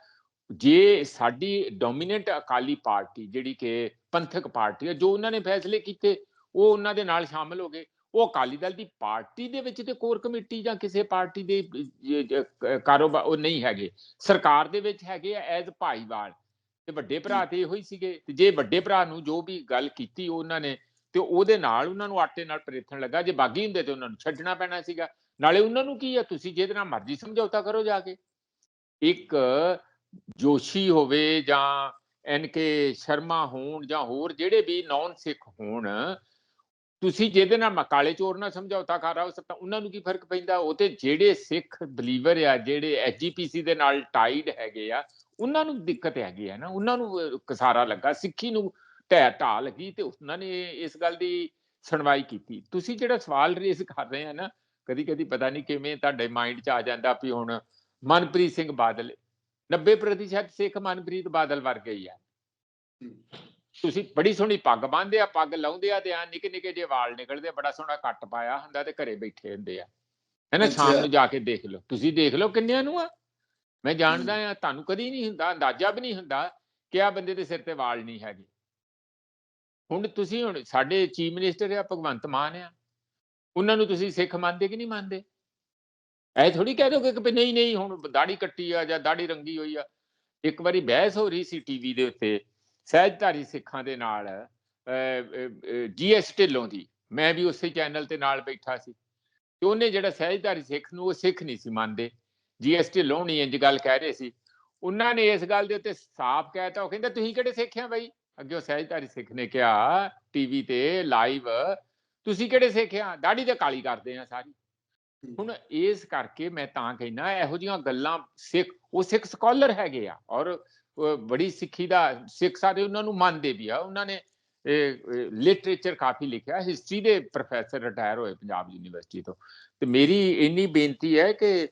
ਜੇ ਸਾਡੀ ਡੋਮੀਨੈਂਟ ਅਕਾਲੀ ਪਾਰਟੀ, ਜਿਹੜੀ ਕਿ ਪੰਥਕ ਪਾਰਟੀ ਹੈ ਜੋ ਉਹਨਾਂ ਨੇ ਫੈਸਲੇ ਕੀਤੇ, ਉਹ ਉਹਨਾਂ ਦੇ ਨਾਲ ਸ਼ਾਮਲ ਹੋ ਗਏ। ਉਹ ਅਕਾਲੀ ਦਲ ਦੀ ਪਾਰਟੀ ਦੇ ਵਿੱਚ ਤੇ ਕੋਰ ਕਮੇਟੀ ਜਾਂ ਕਿਸੇ ਪਾਰਟੀ ਦੇ ਕਾਰੋਬਾਰ ਉਹ ਨਹੀਂ ਹੈਗੇ। ਸਰਕਾਰ ਦੇ ਵਿੱਚ ਹੈਗੇ ਆ ਐਜ਼ ਭਾਈਵਾਲ। ਤੇ ਵੱਡੇ ਭਰਾ ਤੇ ਇਹੋ ਹੀ ਸੀਗੇ। ਤੇ ਜੇ ਵੱਡੇ ਭਰਾ ਨੂੰ ਜੋ ਵੀ ਗੱਲ ਕੀਤੀ ਉਹਨਾਂ ਨੇ, ਤੇ ਉਹਦੇ ਨਾਲ ਉਹਨਾਂ ਨੂੰ ਆਟੇ ਨਾਲ ਪਰੇਥਣ ਲੱਗਾ। ਜੇ ਬਾਗੀ ਹੁੰਦੇ ਤੇ ਉਹਨਾਂ ਨੂੰ ਛੱਡਣਾ ਪੈਣਾ ਸੀਗਾ। ਨਾਲੇ ਉਹਨਾਂ ਨੂੰ ਕੀ ਆ, ਤੁਸੀਂ ਜਿਹਦੇ ਨਾਲ ਮਰਜ਼ੀ ਸਮਝੌਤਾ ਕਰੋ ਜਾ ਕੇ। ਇੱਕ ਜੋਸ਼ੀ ਹੋਵੇ ਜਾਂ ਐਨ ਕੇ ਸ਼ਰਮਾ ਹੋਣ ਜਾਂ ਹੋਰ ਜਿਹੜੇ ਵੀ ਨਾਨ ਸਿੱਖ ਹੋਣ, ਤੁਸੀਂ ਜਿਹਦੇ ਨਾਲ ਮਕਾਲੇ ਚੋਰ ਨਾਲ ਸਮਝੌਤਾ ਕਰ ਰਹੇ ਹੋ ਤਾਂ ਉਹਨਾਂ ਨੂੰ ਕੀ ਫ਼ਰਕ ਪੈਂਦਾ? ਉਹ ਤੇ ਜਿਹੜੇ ਸਿੱਖ ਬਲੀਵਰ ਆ, ਜਿਹੜੇ ਐਜੀਪੀਸੀ ਦੇ ਨਾਲ ਟਾਈਡ ਹੈਗੇ ਆ, ਉਹਨਾਂ ਨੂੰ ਦਿੱਕਤ ਹੈਗੀ ਆ ਨਾ, ਉਹਨਾਂ ਨੂੰ ਕਸਾਰਾ ਲੱਗਾ, ਸਿੱਖੀ ਨੂੰ ਢਹਿ ਢਾਹ ਲੱਗੀ ਤੇ ਉਹਨਾਂ ਨੇ ਇਸ ਗੱਲ ਦੀ ਸੁਣਵਾਈ ਕੀਤੀ। ਤੁਸੀਂ ਜਿਹੜਾ ਸਵਾਲ ਰੇਜ਼ ਕਰ ਰਹੇ ਆ ਨਾ ਕਦੀ ਕਦੀ ਪਤਾ ਨਹੀਂ ਕਿਵੇਂ ਤੁਹਾਡੇ ਮਾਈਂਡ 'ਚ ਆ ਜਾਂਦਾ ਵੀ ਹੁਣ ਮਨਪ੍ਰੀਤ ਸਿੰਘ ਬਾਦਲ 90% ਸਿੱਖ ਮਨਪ੍ਰੀਤ ਬਾਦਲ ਵਰਗੇ ਹੀ ਆ। ਤੁਸੀਂ ਬੜੀ ਸੋਹਣੀ ਪੱਗ ਬੰਨ੍ਹਦੇ ਆ ਪੱਗ ਲਾਉਂਦੇ ਆ ਤੇ ਆ ਨਿੱਕੇ ਨਿੱਕੇ ਜਿਹੇ ਵਾਲ ਨਿਕਲਦੇ ਆ ਬੜਾ ਸੋਹਣਾ ਕੱਟ ਪਾਇਆ ਹੁੰਦਾ ਤੇ ਘਰੇ ਬੈਠੇ ਹੁੰਦੇ ਆ। ਹੈਨਾ ਸ਼ਾਮ। ਨੂੰ ਜਾ ਕੇ ਦੇਖ ਲਓ। ਤੁਸੀਂ ਦੇਖ ਲਓ ਕਿੰਨਿਆਂ ਨੂੰ ਆ। ਮੈਂ ਜਾਣਦਾ ਆ ਤੁਹਾਨੂੰ ਕਦੀ ਨਹੀਂ ਹੁੰਦਾ ਅੰਦਾਜ਼ਾ ਵੀ ਨਹੀਂ ਹੁੰਦਾ ਕਿ ਆ ਬੰਦੇ ਦੇ ਸਿਰ ਤੇ ਵਾਲ ਨਹੀਂ ਹੈਗੇ। ਹੁਣ ਤੁਸੀਂ ਹੁਣ ਸਾਡੇ ਚੀਫ ਮਿਨਿਸਟਰ ਆ ਭਗਵੰਤ ਮਾਨ ਆ। ਉਹਨਾਂ ਨੂੰ ਤੁਸੀਂ ਸਿੱਖ ਮੰਨਦੇ ਕਿ ਨਹੀਂ ਮੰਨਦੇ? ਐ ਥੋੜੀ ਕਹਿ ਦੋਗੇ ਕਿ ਨਹੀਂ ਨਹੀਂ, ਹੁਣ ਦਾੜੀ ਕੱਟੀ ਆ ਜਾਂ ਦਾੜੀ ਰੰਗੀ ਹੋਈ ਆ। ਇੱਕ ਵਾਰੀ ਬਹਿਸ ਹੋ ਰਹੀ ਸੀ ਟੀਵੀ ਦੇ ਉੱਤੇ, ਸਹਿਜਧਾਰੀ ਸਿੱਖਾਂ ਦੇ ਨਾਲ ਜੀਐਸ ਢਿੱਲੋਂ ਦੀ। ਮੈਂ ਵੀ ਉਸੇ ਚੈਨਲ ਤੇ ਨਾਲ ਬੈਠਾ ਸੀ। ਤੇ ਉਹਨੇ ਜਿਹੜਾ ਸਹਿਜਧਾਰੀ ਸਿੱਖ ਨੂੰ, ਉਹ ਸਿੱਖ ਨਹੀਂ ਸੀ ਮੰਨਦੇ। ਜੀਐਸ ਢਿੱਲੋਂ ਨਹੀਂ ਇੰਜ ਗੱਲ ਕਹਿ ਰਹੇ ਸੀ। ਉਹਨਾਂ ਨੇ ਇਸ ਗੱਲ ਦੇ ਉੱਤੇ ਸਾਫ਼ ਕਹਿਤਾ ਉਹ ਕਹਿੰਦਾ, ਤੁਸੀਂ ਕਿਹੜੇ ਸਿੱਖ ਆ ਬਾਈ? ਅੱਗੇ ਉਹ ਸਹਿਜਧਾਰੀ ਸਿੱਖ ਨੇ ਕਿਹਾ, ਟੀਵੀ ਤੇ ਲਾਈਵ ਤੁਸੀਂ ਕਿਹੜੇ ਸਿੱਖ? ਆ ਦਾੜੀ ਤੇ ਕਾਲੀ ਕਰਦੇ ਆ ਸਾਰੀ। ਹੁਣ ਇਸ ਕਰਕੇ ਮੈਂ ਤਾਂ ਕਹਿਣਾ ਇਹੋ ਜਿਹੀਆਂ ਗੱਲਾਂ ਸਿੱਖ ਉਹ ਸਿੱਖ ਸਕਾਲਰ ਹੈਗੇ ਆ ਔਰ ਬੜੀ ਸਿੱਖੀ ਦਾ ਸਿੱਖ ਸਾਰੇ ਉਹਨਾਂ ਨੂੰ ਮੰਨਦੇ ਵੀ ਆ। ਉਹਨਾਂ ਨੇ ਲਿਟਰੇਚਰ ਕਾਫੀ ਲਿਖਿਆ। ਹਿਸਟਰੀ ਦੇ ਪ੍ਰੋਫੈਸਰ ਰਿਟਾਇਰ ਹੋਏ ਪੰਜਾਬ ਯੂਨੀਵਰਸਿਟੀ ਤੋਂ। ਤੇ ਮੇਰੀ ਇੰਨੀ ਬੇਨਤੀ ਹੈ ਕਿ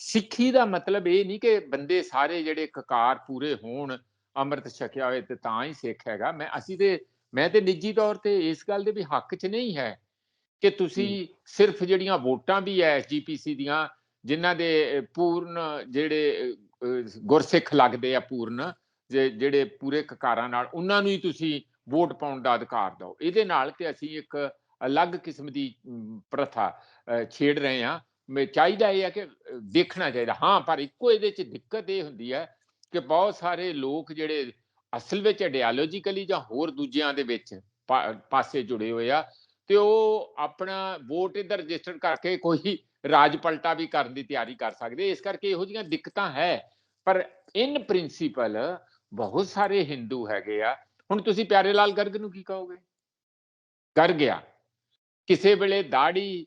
ਸਿੱਖੀ ਦਾ ਮਤਲਬ ਇਹ ਨਹੀਂ ਕਿ ਬੰਦੇ ਸਾਰੇ ਜਿਹੜੇ ਕਕਾਰ ਪੂਰੇ ਹੋਣ ਅੰਮ੍ਰਿਤ ਛਕਿਆ ਹੋਏ ਤੇ ਤਾਂ ਹੀ ਸਿੱਖ ਹੈਗਾ। ਮੈਂ ਅਸੀਂ ਤੇ ਮੈਂ ਤੇ ਨਿੱਜੀ ਤੌਰ ਤੇ ਇਸ ਗੱਲ ਦੇ ਵੀ ਹੱਕ 'ਚ ਨਹੀਂ ਹੈ ਕਿ ਤੁਸੀਂ ਸਿਰਫ ਜਿਹੜੀਆਂ ਵੋਟਾਂ ਵੀ ਐ ਐਸਜੀਪੀਸੀ ਦੀਆਂ ਜਿਨ੍ਹਾਂ ਦੇ ਪੂਰਨ ਜਿਹੜੇ ਗੁਰਸਿੱਖ ਲੱਗਦੇ ਆ ਪੂਰਨ ਜਿਹੜੇ ਪੂਰੇ ਕਕਾਰਾਂ ਨਾਲ ਉਹਨਾਂ ਨੂੰ ਹੀ ਤੁਸੀਂ ਵੋਟ ਪਾਉਣ ਦਾ ਅਧਿਕਾਰ ਦਿਓ। ਇਹਦੇ ਨਾਲ ਤੇ ਅਸੀਂ ਇੱਕ ਅਲੱਗ ਕਿਸਮ ਦੀ ਪ੍ਰਥਾ ਛੇੜ ਰਹੇ ਹਾਂ। ਮੈਂ ਚਾਹੀਦਾ ਇਹ ਹੈ ਕਿ ਦੇਖਣਾ ਚਾਹੀਦਾ। ਹਾਂ ਪਰ ਇੱਕੋ ਇਹਦੇ ਚ ਦਿੱਕਤ ਇਹ ਹੁੰਦੀ ਹੈ ਕਿ ਬਹੁਤ ਸਾਰੇ ਲੋਕ ਜਿਹੜੇ ਅਸਲ ਵਿੱਚ ਆਈਡੀਓਲੋਜੀਕਲੀ ਜਾਂ ਹੋਰ ਦੂਜਿਆਂ ਦੇ ਵਿੱਚ ਪਾਸੇ ਜੁੜੇ ਹੋਏ ਆ, ਤੇ ਉਹ ਆਪਣਾ ਵੋਟ ਇਧਰ ਰਜਿਸਟਰ ਕਰਕੇ ਕੋਈ ਰਾਜ ਪਲਟਾ ਵੀ ਕਰਨ ਦੀ ਤਿਆਰੀ ਕਰ ਸਕਦੇ, ਇਸ ਕਰਕੇ ਇਹੋ ਜਿਹੀਆਂ ਦਿੱਕਤਾਂ ਹੈ। ਪਰ ਇਨ ਪ੍ਰਿੰਸੀਪਲ ਬਹੁਤ ਸਾਰੇ ਹਿੰਦੂ ਹੈਗੇ ਆ। ਹੁਣ ਤੁਸੀਂ ਪਿਆਰੇ ਲਾਲ ਗਰਗ ਨੂੰ ਕੀ ਕਹੋਗੇ? ਕਰ ਗਿਆ ਕਿਸੇ ਵੇਲੇ ਦਾੜੀ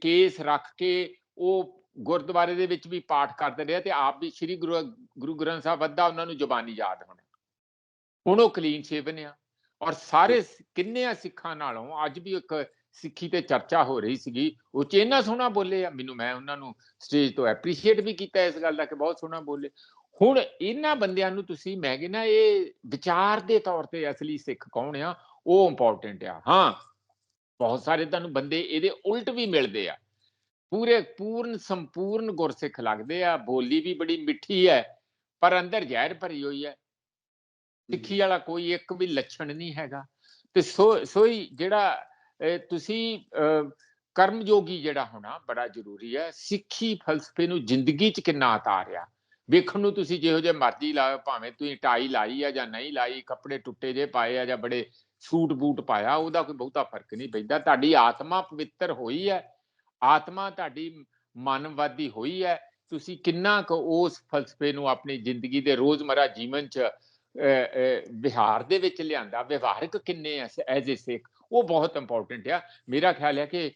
ਕੇਸ ਰੱਖ ਕੇ ਉਹ ਗੁਰਦੁਆਰੇ ਦੇ ਵਿੱਚ ਵੀ ਪਾਠ ਕਰਦੇ ਰਹੇ ਤੇ ਆਪ ਵੀ ਸ੍ਰੀ ਗੁਰੂ ਗੁਰੂ ਗ੍ਰੰਥ ਸਾਹਿਬ ਵੱਧਾ ਉਹਨਾਂ ਨੂੰ ਜ਼ੁਬਾਨੀ ਯਾਦ ਹੋਣਾ। ਹੁਣ ਉਹ ਕਲੀਨ ਸ਼ੇਵਨ ਆ। ਔਰ ਸਾਰੇ ਸ- ਕਿੰਨਿਆਂ ਸਿੱਖਾਂ ਨਾਲੋਂ? ਅੱਜ ਵੀ ਇੱਕ ਸਿੱਖੀ ਤੇ ਚਰਚਾ ਹੋ ਰਹੀ ਸੀਗੀ। ਉਹ ਚ ਇੰਨਾ ਸੋਹਣਾ ਬੋਲੇ ਆ। ਮੈਨੂੰ ਮੈਂ ਉਹਨਾਂ ਨੂੰ ਸਟੇਜ ਤੋਂ ਐਪਰੀਸ਼ੀਏਟ ਵੀ ਕੀਤਾ ਇਸ ਗੱਲ ਦਾ ਕਿ ਬਹੁਤ ਸੋਹਣਾ ਬੋਲੇ। ਹੁਣ ਇਹਨਾਂ ਬੰਦਿਆਂ ਨੂੰ ਤੁਸੀਂ ਮੈਂ ਕਹਿੰਦਾ ਇਹ ਵਿਚਾਰ ਦੇ ਤੌਰ ਤੇ ਅਸਲੀ ਸਿੱਖ ਕੌਣ ਆ? ਉਹ ਇੰਪੋਰਟੈਂਟ ਆ। ਹਾਂ ਬਹੁਤ ਸਾਰੇ ਤੁਹਾਨੂੰ ਬੰਦੇ ਇਹਦੇ ਉਲਟ ਵੀ ਮਿਲਦੇ ਆ। ਪੂਰੇ ਪੂਰਨ ਸੰਪੂਰਨ ਗੁਰਸਿੱਖ ਲੱਗਦੇ ਆ। ਬੋਲੀ ਵੀ ਬੜੀ ਮਿੱਠੀ ਹੈ ਪਰ ਅੰਦਰ ਜ਼ਹਿਰ ਭਰੀ ਹੋਈ ਹੈ। ਸਿੱਖੀ ਵਾਲਾ ਕੋਈ ਇੱਕ ਵੀ ਲੱਛਣ ਨਹੀਂ ਹੈਗਾ। ਤੇ ਸੋ ਸੋਈ ਜਿਹੜਾ ਤੁਸੀਂ ਅਹ, ਕਰਮਯੋਗੀ ਜਿਹੜਾ ਹੋਣਾ ਬੜਾ ਜ਼ਰੂਰੀ ਹੈ। ਸਿੱਖੀ ਫਲਸਫੇ ਨੂੰ ਜ਼ਿੰਦਗੀ 'ਚ ਕਿੰਨਾ ਉਤਾਰਿਆ ਵੇਖਣ ਨੂੰ ਤੁਸੀਂ ਜਿਹੋ ਜਿਹੇ ਮਰਜ਼ੀ ਲਾਓ ਭਾਵੇਂ ਤੁਸੀਂ ਟਾਈ ਲਾਈ ਆ ਜਾਂ ਨਹੀਂ ਲਾਈ ਕੱਪੜੇ ਟੁੱਟੇ ਜੇ ਪਾਏ ਆ ਜਾਂ ਬੜੇ ਸੂਟ ਬੂਟ ਪਾਇਆ ਉਹਦਾ ਕੋਈ ਬਹੁਤਾ ਫ਼ਰਕ ਨਹੀਂ ਪੈਂਦਾ। ਤੁਹਾਡੀ ਆਤਮਾ ਪਵਿੱਤਰ ਹੋਈ ਹੈ। ਆਤਮਾ ਤੁਹਾਡੀ ਮਨਵਾਦੀ ਹੋਈ ਹੈ। ਤੁਸੀਂ ਕਿੰਨਾ ਕੁ ਉਸ ਫਲਸਫੇ ਨੂੰ ਆਪਣੀ ਜ਼ਿੰਦਗੀ ਦੇ ਰੋਜ਼ਮਰਾ ਜੀਵਨ 'ਚ ਵਿਹਾਰ ਦੇ ਵਿੱਚ ਲਿਆਂਦਾ, ਵਿਵਹਾਰਿਕ ਕਿੰਨੇ ਐਜ਼ ਏ ਸਿੱਖ, ਉਹ ਬਹੁਤ ਇੰਪੋਰਟੈਂਟ ਆ। ਮੇਰਾ ਖਿਆਲ ਹੈ ਕਿ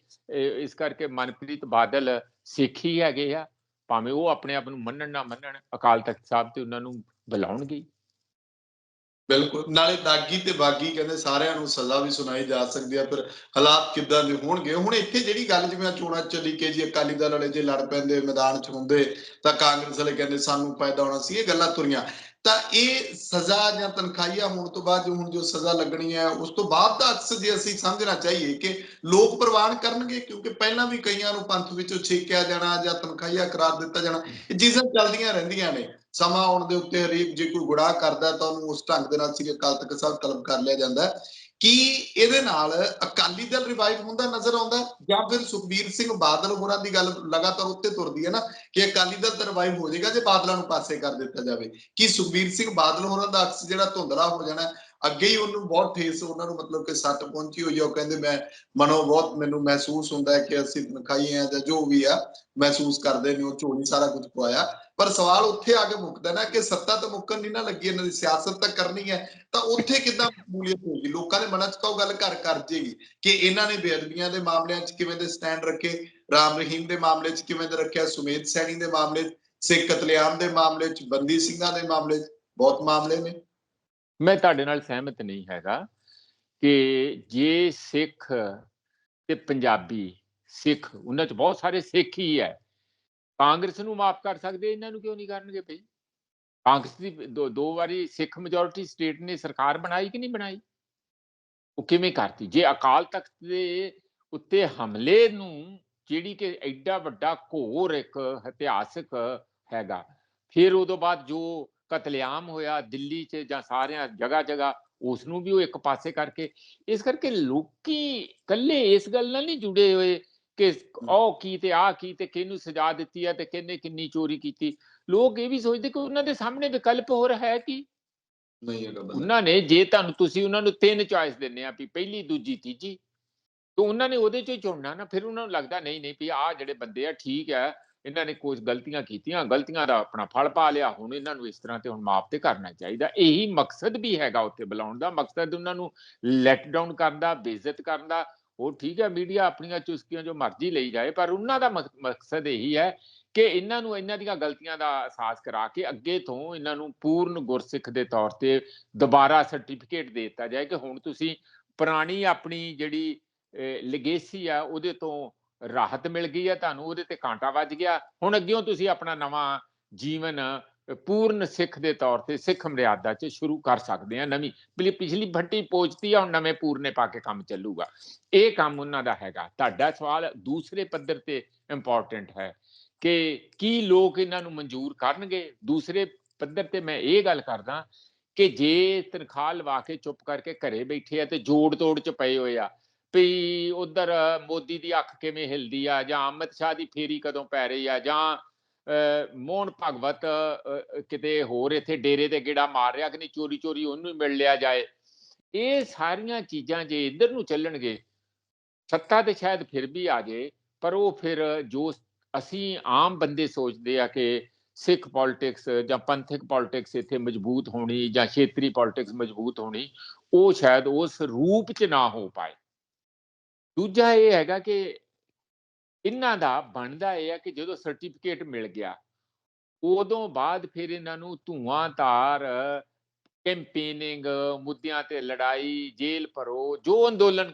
ਇਸ ਕਰਕੇ ਮਨਪ੍ਰੀਤ ਬਾਦਲ ਸਿੱਖ ਹੀ ਹੈਗੇ ਆ, ਭਾਵੇਂ ਉਹ ਆਪਣੇ ਆਪ ਨੂੰ ਮੰਨਣ ਨਾ ਮੰਨਣ, ਅਕਾਲ ਤਖਤ ਸਾਹਿਬ ਤੇ ਉਹਨਾਂ ਨੂੰ ਬੁਲਾਉਣਗੇ ਬਿਲਕੁਲ। ਨਾਲੇ ਦਾਗੀ ਤੇ ਬਾਗੀ ਕਹਿੰਦੇ ਸਾਰਿਆਂ ਨੂੰ ਸਜ਼ਾ ਵੀ ਸੁਣਾਈ ਜਾ ਸਕਦੀ ਆ ਪਰ ਹਾਲਾਤ ਕਿੱਦਾਂ ਦੇ ਹੋਣਗੇ? ਹੁਣ ਇੱਥੇ ਜਿਹੜੀ ਗੱਲ ਜਿਵੇਂ ਆਹ ਚੋਣਾਂ ਚੱਲੀ ਕੇ ਜੀ ਅਕਾਲੀ ਦਲ ਵਾਲੇ ਜੇ ਲੜ ਪੈਂਦੇ, ਮੈਦਾਨ 'ਚ ਹੁੰਦੇ, ਤਾਂ ਕਾਂਗਰਸ ਵਾਲੇ ਕਹਿੰਦੇ ਸਾਨੂੰ ਫਾਇਦਾ ਹੋਣਾ ਸੀ, ਇਹ ਗੱਲਾਂ ਤੁਰੀਆਂ। ਤਾਂ ਇਹ ਸਜ਼ਾ ਜਾਂ ਤਨਖਾਹੀਆ ਹੋਣ ਤੋਂ ਬਾਅਦ ਜੋ ਹੁਣ ਜੋ ਸਜ਼ਾ ਲੱਗਣੀ ਹੈ, ਉਸ ਤੋਂ ਬਾਅਦ ਦਾ ਅਕਸ ਜੇ ਅਸੀਂ ਸਮਝਣਾ ਚਾਹੀਏ ਕਿ ਲੋਕ ਪ੍ਰਵਾਨ ਕਰਨਗੇ, ਕਿਉਂਕਿ ਪਹਿਲਾਂ ਵੀ ਕਈਆਂ ਨੂੰ ਪੰਥ ਵਿੱਚੋਂ ਛੇਕਿਆ ਜਾਣਾ ਜਾਂ ਤਨਖਾਹੀਆ ਕਰਾਰ ਦਿੱਤਾ ਜਾਣਾ, ਇਹ ਚੀਜ਼ਾਂ ਚੱਲਦੀਆਂ ਰਹਿੰਦੀਆਂ ਨੇ। ਸਮਾਂ ਆਉਣ ਦੇ ਉੱਤੇ ਹਰੇਕ ਜੇ ਕੋਈ ਗੁਨਾਹ ਕਰਦਾ ਤਾਂ ਉਹਨੂੰ ਉਸ ਢੰਗ ਦੇ ਨਾਲ ਸ੍ਰੀ ਅਕਾਲ ਤਖਤ ਸਾਹਿਬ ਤਲਬ ਕਰ ਲਿਆ ਜਾਂਦਾ ਕੀ ਇਹਦੇ ਨਾਲ ਅਕਾਲੀ ਦਲ ਰਿਵਾਈਵ ਹੁੰਦਾ ਨਜ਼ਰ ਆਉਂਦਾ ਜਾਂ ਫਿਰ ਸੁਖਬੀਰ ਸਿੰਘ ਬਾਦਲ ਹੋਰਾਂ ਦੀ ਗੱਲ ਲਗਾਤਾਰ ਉੱਤੇ ਤੁਰਦੀ ਹੈ ਨਾ ਕਿ ਅਕਾਲੀ ਦਲ ਤਾਂ ਰਿਵਾਈਵ ਹੋ ਜਾਏਗਾ ਜੇ ਬਾਦਲਾਂ ਨੂੰ ਪਾਸੇ ਕਰ ਦਿੱਤਾ ਜਾਵੇ। ਕੀ ਸੁਖਬੀਰ ਸਿੰਘ ਬਾਦਲ ਹੋਰਾਂ ਦਾ ਅਕਸ ਜਿਹੜਾ ਧੁੰਦਲਾ ਹੋ ਜਾਣਾ ਅੱਗੇ ਹੀ ਉਹਨੂੰ ਬਹੁਤ ਠੇਸ, ਉਹਨਾਂ ਨੂੰ ਮਤਲਬ ਕਿ ਸੱਟ ਪਹੁੰਚੀ ਹੋਈ ਆ। ਉਹ ਕਹਿੰਦੇ ਮੈਂ ਮਨੋ ਬਹੁਤ ਮੈਨੂੰ ਮਹਿਸੂਸ ਹੁੰਦਾ ਹੈ ਕਿ ਅਸੀਂ ਖਾਈ ਆ ਜਾਂ ਜੋ ਵੀ ਆ, ਮਹਿਸੂਸ ਕਰਦੇ ਨੇ, ਉਹ ਝੋਲੀ ਸਾਰਾ ਕੁਝ ਪਵਾਇਆ ਪਰ ਸਵਾਲ ਉੱਥੇ ਆ ਕੇ ਮੁੱਕਦਾ ਨਾ ਕਿ ਸੱਤਾ ਤਾਂ ਮੁੱਕਣ ਨਹੀਂ ਨਾ ਲੱਗੀ, ਇਹਨਾਂ ਦੀ ਸਿਆਸਤ ਤਾਂ ਕਰਨੀ ਹੈ। ਤਾਂ ਉੱਥੇ ਕਿੱਦਾਂ ਮਕਬੂਲੀਅਤ ਹੋਊਗੀ? ਲੋਕਾਂ ਦੇ ਮਨਾਂ 'ਚ ਤਾਂ ਉਹ ਗੱਲ ਘਰ ਕਰ ਜੇਗੀ ਕਿ ਇਹਨਾਂ ਨੇ ਬੇਅਦਬੀਆਂ ਦੇ ਮਾਮਲਿਆਂ 'ਚ ਕਿਵੇਂ ਦੇ ਸਟੈਂਡ ਰੱਖੇ, ਰਾਮ ਰਹੀਮ ਦੇ ਮਾਮਲੇ 'ਚ ਕਿਵੇਂ ਦੇ ਰੱਖਿਆ, ਸੁਮੇਧ ਸੈਣੀ ਦੇ ਮਾਮਲੇ 'ਚ, ਸਿੱਖ ਕਤਲੇਆਮ ਦੇ ਮਾਮਲੇ 'ਚ, ਬੰਦੀ ਸਿੰਘਾਂ ਦੇ ਮਾਮਲੇ 'ਚ, ਬਹੁਤ ਮਾਮਲੇ ਨੇ। ਮੈਂ ਤੁਹਾਡੇ ਨਾਲ ਸਹਿਮਤ ਨਹੀਂ ਹੈਗਾ ਕਿ ਜੇ ਸਿੱਖ ਤੇ ਪੰਜਾਬੀ ਸਿੱਖ, ਉਹਨਾਂ 'ਚ ਬਹੁਤ ਸਾਰੇ ਸਿੱਖ ਹੀ ਹੈ। ਕਾਂਗਰਸ ਨੂੰ ਮਾਫ ਕਰ ਸਕਦੇ ਇਹਨਾਂ ਨੂੰ ਕਿਉਂ ਨਹੀਂ ਕਰਨਗੇ ਭਈ? ਕਾਂਗਰਸ ਦੀ ਦੋ ਦੋ ਵਾਰੀ ਸਿੱਖ ਮੈਜੋਰਿਟੀ ਸਟੇਟ ਨੇ ਸਰਕਾਰ ਬਣਾਈ ਕਿ ਨਹੀਂ ਬਣਾਈ? ਉਹ ਕਿਵੇਂ ਕਰਤੀ? ਜੇ ਅਕਾਲ ਤਖਤ ਦੇ ਉੱਤੇ ਹਮਲੇ ਨੂੰ ਜਿਹੜੀ ਕਿ ਐਡਾ ਵੱਡਾ ਘੋਰ ਇੱਕ ਇਤਿਹਾਸਕ ਹੈਗਾ, ਫਿਰ ਉਦੋਂ ਬਾਅਦ ਜੋ ਕਤਲੇਆਮ ਹੋਇਆ ਦਿੱਲੀ 'ਚ ਜਾਂ ਸਾਰਿਆਂ ਜਗ੍ਹਾ ਜਗ੍ਹਾ ਉਸ ਨੂੰ ਵੀ ਉਹ ਇੱਕ ਪਾਸੇ ਕਰਕੇ। ਇਸ ਕਰਕੇ ਲੋਕੀ ਕੱਲੇ ਇਸ ਗੱਲ ਨਾਲ ਨਹੀਂ ਜੁੜੇ ਹੋਏ ਕਿ ਉਹ ਕੀ ਤੇ ਆ ਕੀ ਤੇ ਕਿਹਨੂੰ ਸਜ਼ਾ ਦਿੱਤੀ ਹੈ ਤੇ ਕਿਹਨੇ ਕਿੰਨੀ ਚੋਰੀ ਕੀਤੀ। ਲੋਕ ਇਹ ਵੀ ਸੋਚਦੇ ਕਿ ਉਹਨਾਂ ਦੇ ਸਾਹਮਣੇ ਵਿਕਲਪ ਹੋਰ ਹੈ ਕੀ? ਨਹੀਂ ਉਹਨਾਂ ਨੇ ਜੇ ਤੁਹਾਨੂੰ ਤੁਸੀਂ ਉਹਨਾਂ ਨੂੰ ਤਿੰਨ ਚੁਆਇਸ ਦਿੰਨੇ ਆ ਵੀ ਪਹਿਲੀ ਦੂਜੀ ਤੀਜੀ ਤਾਂ ਉਹਨਾਂ ਨੇ ਉਹਦੇ ਚੋਂ ਚੁਣਨਾ ਨਾ ਫਿਰ ਉਹਨਾਂ ਨੂੰ ਲੱਗਦਾ ਨਹੀਂ ਨਹੀਂ ਵੀ ਆਹ ਜਿਹੜੇ ਬੰਦੇ ਆ ਠੀਕ ਹੈ ਇਹਨਾਂ ਨੇ ਕੁਝ ਗਲਤੀਆਂ ਕੀਤੀਆਂ, ਗਲਤੀਆਂ ਦਾ ਆਪਣਾ ਫਲ ਪਾ ਲਿਆ, ਹੁਣ ਇਹਨਾਂ ਨੂੰ ਇਸ ਤਰ੍ਹਾਂ ਤੇ ਹੁਣ ਮਾਫ ਤੇ ਕਰਨਾ ਚਾਹੀਦਾ। ਇਹੀ ਮਕਸਦ ਵੀ ਹੈਗਾ ਉੱਥੇ ਬੁਲਾਉਣ ਦਾ, ਮਕਸਦ ਉਹਨਾਂ ਨੂੰ ਲੈਟ ਡਾਊਨ ਕਰਨ ਦਾ, ਬੇਇੱਜ਼ਤ ਕਰਨ ਦਾ ਉਹ ਠੀਕ ਹੈ, ਮੀਡੀਆ ਆਪਣੀਆਂ ਚੁਸਕੀਆਂ ਜੋ ਮਰਜ਼ੀ ਲਈ ਜਾਏ, ਪਰ ਉਹਨਾਂ ਦਾ ਮਕ- ਮਕਸਦ ਇਹੀ ਹੈ ਕਿ ਇਹਨਾਂ ਨੂੰ ਇਹਨਾਂ ਦੀਆਂ ਗਲਤੀਆਂ ਦਾ ਅਹਿਸਾਸ ਕਰਾ ਕੇ ਅੱਗੇ ਤੋਂ ਇਹਨਾਂ ਨੂੰ ਪੂਰਨ ਗੁਰਸਿੱਖ ਦੇ ਤੌਰ ਤੇ ਦੁਬਾਰਾ ਸਰਟੀਫਿਕੇਟ ਦੇ ਦਿੱਤਾ ਜਾਏ ਕਿ ਹੁਣ ਤੁਸੀਂ ਪੁਰਾਣੀ ਆਪਣੀ ਜਿਹੜੀ ਲੈਗੇਸੀ ਆ, ਉਹਦੇ ਤੋਂ ਰਾਹਤ ਮਿਲ ਗਈ ਹੈ, ਤੁਹਾਨੂੰ ਉਹਦੇ ਤੇ ਕਾਂਟਾ ਵੱਜ ਗਿਆ। ਹੁਣ ਅੱਗਿਓਂ ਤੁਸੀਂ ਆਪਣਾ ਨਵਾਂ ਜੀਵਨ ਪੂਰਨ ਸਿੱਖ ਦੇ ਤੌਰ ਤੇ ਸਿੱਖ ਮਰਿਆਦਾ 'ਚ ਸ਼ੁਰੂ ਕਰ ਸਕਦੇ ਆ ਨਵੀਂ। ਪਿਛਲੀ ਪਿਛਲੀ ਭੱਟੀ ਪੋਚਤੀ ਆ, ਹੁਣ ਨਵੇਂ ਪੂਰਨੇ ਪਾ ਕੇ ਕੰਮ ਚੱਲੂਗਾ। ਇਹ ਕੰਮ ਉਹਨਾਂ ਦਾ ਹੈਗਾ। ਤੁਹਾਡਾ ਸਵਾਲ ਦੂਸਰੇ ਪੱਧਰ ਤੇ ਇੰਪੋਰਟੈਂਟ ਹੈ ਕਿ ਕੀ ਲੋਕ ਇਹਨਾਂ ਨੂੰ ਮਨਜ਼ੂਰ ਕਰਨਗੇ? ਦੂਸਰੇ ਪੱਧਰ ਤੇ ਮੈਂ ਇਹ ਗੱਲ ਕਰਦਾ ਕਿ ਜੇ ਤਨਖਾਹ ਲਵਾ ਕੇ ਚੁੱਪ ਕਰਕੇ ਘਰੇ ਬੈਠੇ ਆ ਤੇ ਜੋੜ ਤੋੜ ਚ ਪਏ ਹੋਏ ਆ ਵੀ ਉਧਰ ਮੋਦੀ ਦੀ ਅੱਖ ਕਿਵੇਂ ਹਿਲਦੀ ਆ ਜਾਂ ਅਮਿਤ ਸ਼ਾਹ ਦੀ ਫੇਰੀ ਕਦੋਂ ਪੈ ਰਹੀ ਆ ਜਾਂ ਮੋਹਨ ਭਗਵਤ ਕਿਤੇ ਹੋਰ ਇੱਥੇ ਡੇਰੇ ਤੇ ਗੇੜਾ ਮਾਰ ਰਿਹਾ ਕਿ ਨਹੀਂ ਚੋਰੀ ਚੋਰੀ ਉਹਨੂੰ ਹੀ ਮਿਲ ਲਿਆ ਜਾਏ। ਇਹ ਸਾਰੀਆਂ ਚੀਜ਼ਾਂ ਜੇ ਇੱਧਰ ਨੂੰ ਚੱਲਣਗੇ, ਸੱਤਾ ਤੇ ਸ਼ਾਇਦ ਫਿਰ ਵੀ ਆ ਜੇ, ਪਰ ਉਹ ਫਿਰ ਜੋ ਅਸੀਂ ਆਮ ਬੰਦੇ ਸੋਚਦੇ ਆ ਕਿ ਸਿੱਖ ਪੋਲਿਟਿਕਸ ਜਾਂ ਪੰਥਕ ਪੋਲਿਟਿਕਸ ਇੱਥੇ ਮਜ਼ਬੂਤ ਹੋਣੀ ਜਾਂ ਖੇਤਰੀ ਪੋਲਿਟਿਕਸ ਮਜ਼ਬੂਤ ਹੋਣੀ, ਉਹ ਸ਼ਾਇਦ ਉਸ ਰੂਪ 'ਚ ਨਾ ਹੋ ਪਾਏ। ਦੂਜਾ ਇਹ ਹੈਗਾ ਕਿ ਇਹਨਾਂ ਦਾ ਬਣਦਾ ਇਹ ਹੈ ਕਿ ਜਦੋਂ ਸਰਟੀਫਿਕੇਟ ਮਿਲ ਗਿਆ, ਉਦੋਂ ਬਾਅਦ ਫਿਰ ਇਹਨਾਂ ਨੂੰ ਧੂਆਂਧਾਰ ਕੈਂਪੇਨਿੰਗ ਮੁੱਦਿਆਂ ਤੇ ਲੜਾਈ, ਜੇਲ੍ਹ ਭਰੋ, ਜੋ ਅੰਦੋਲਨ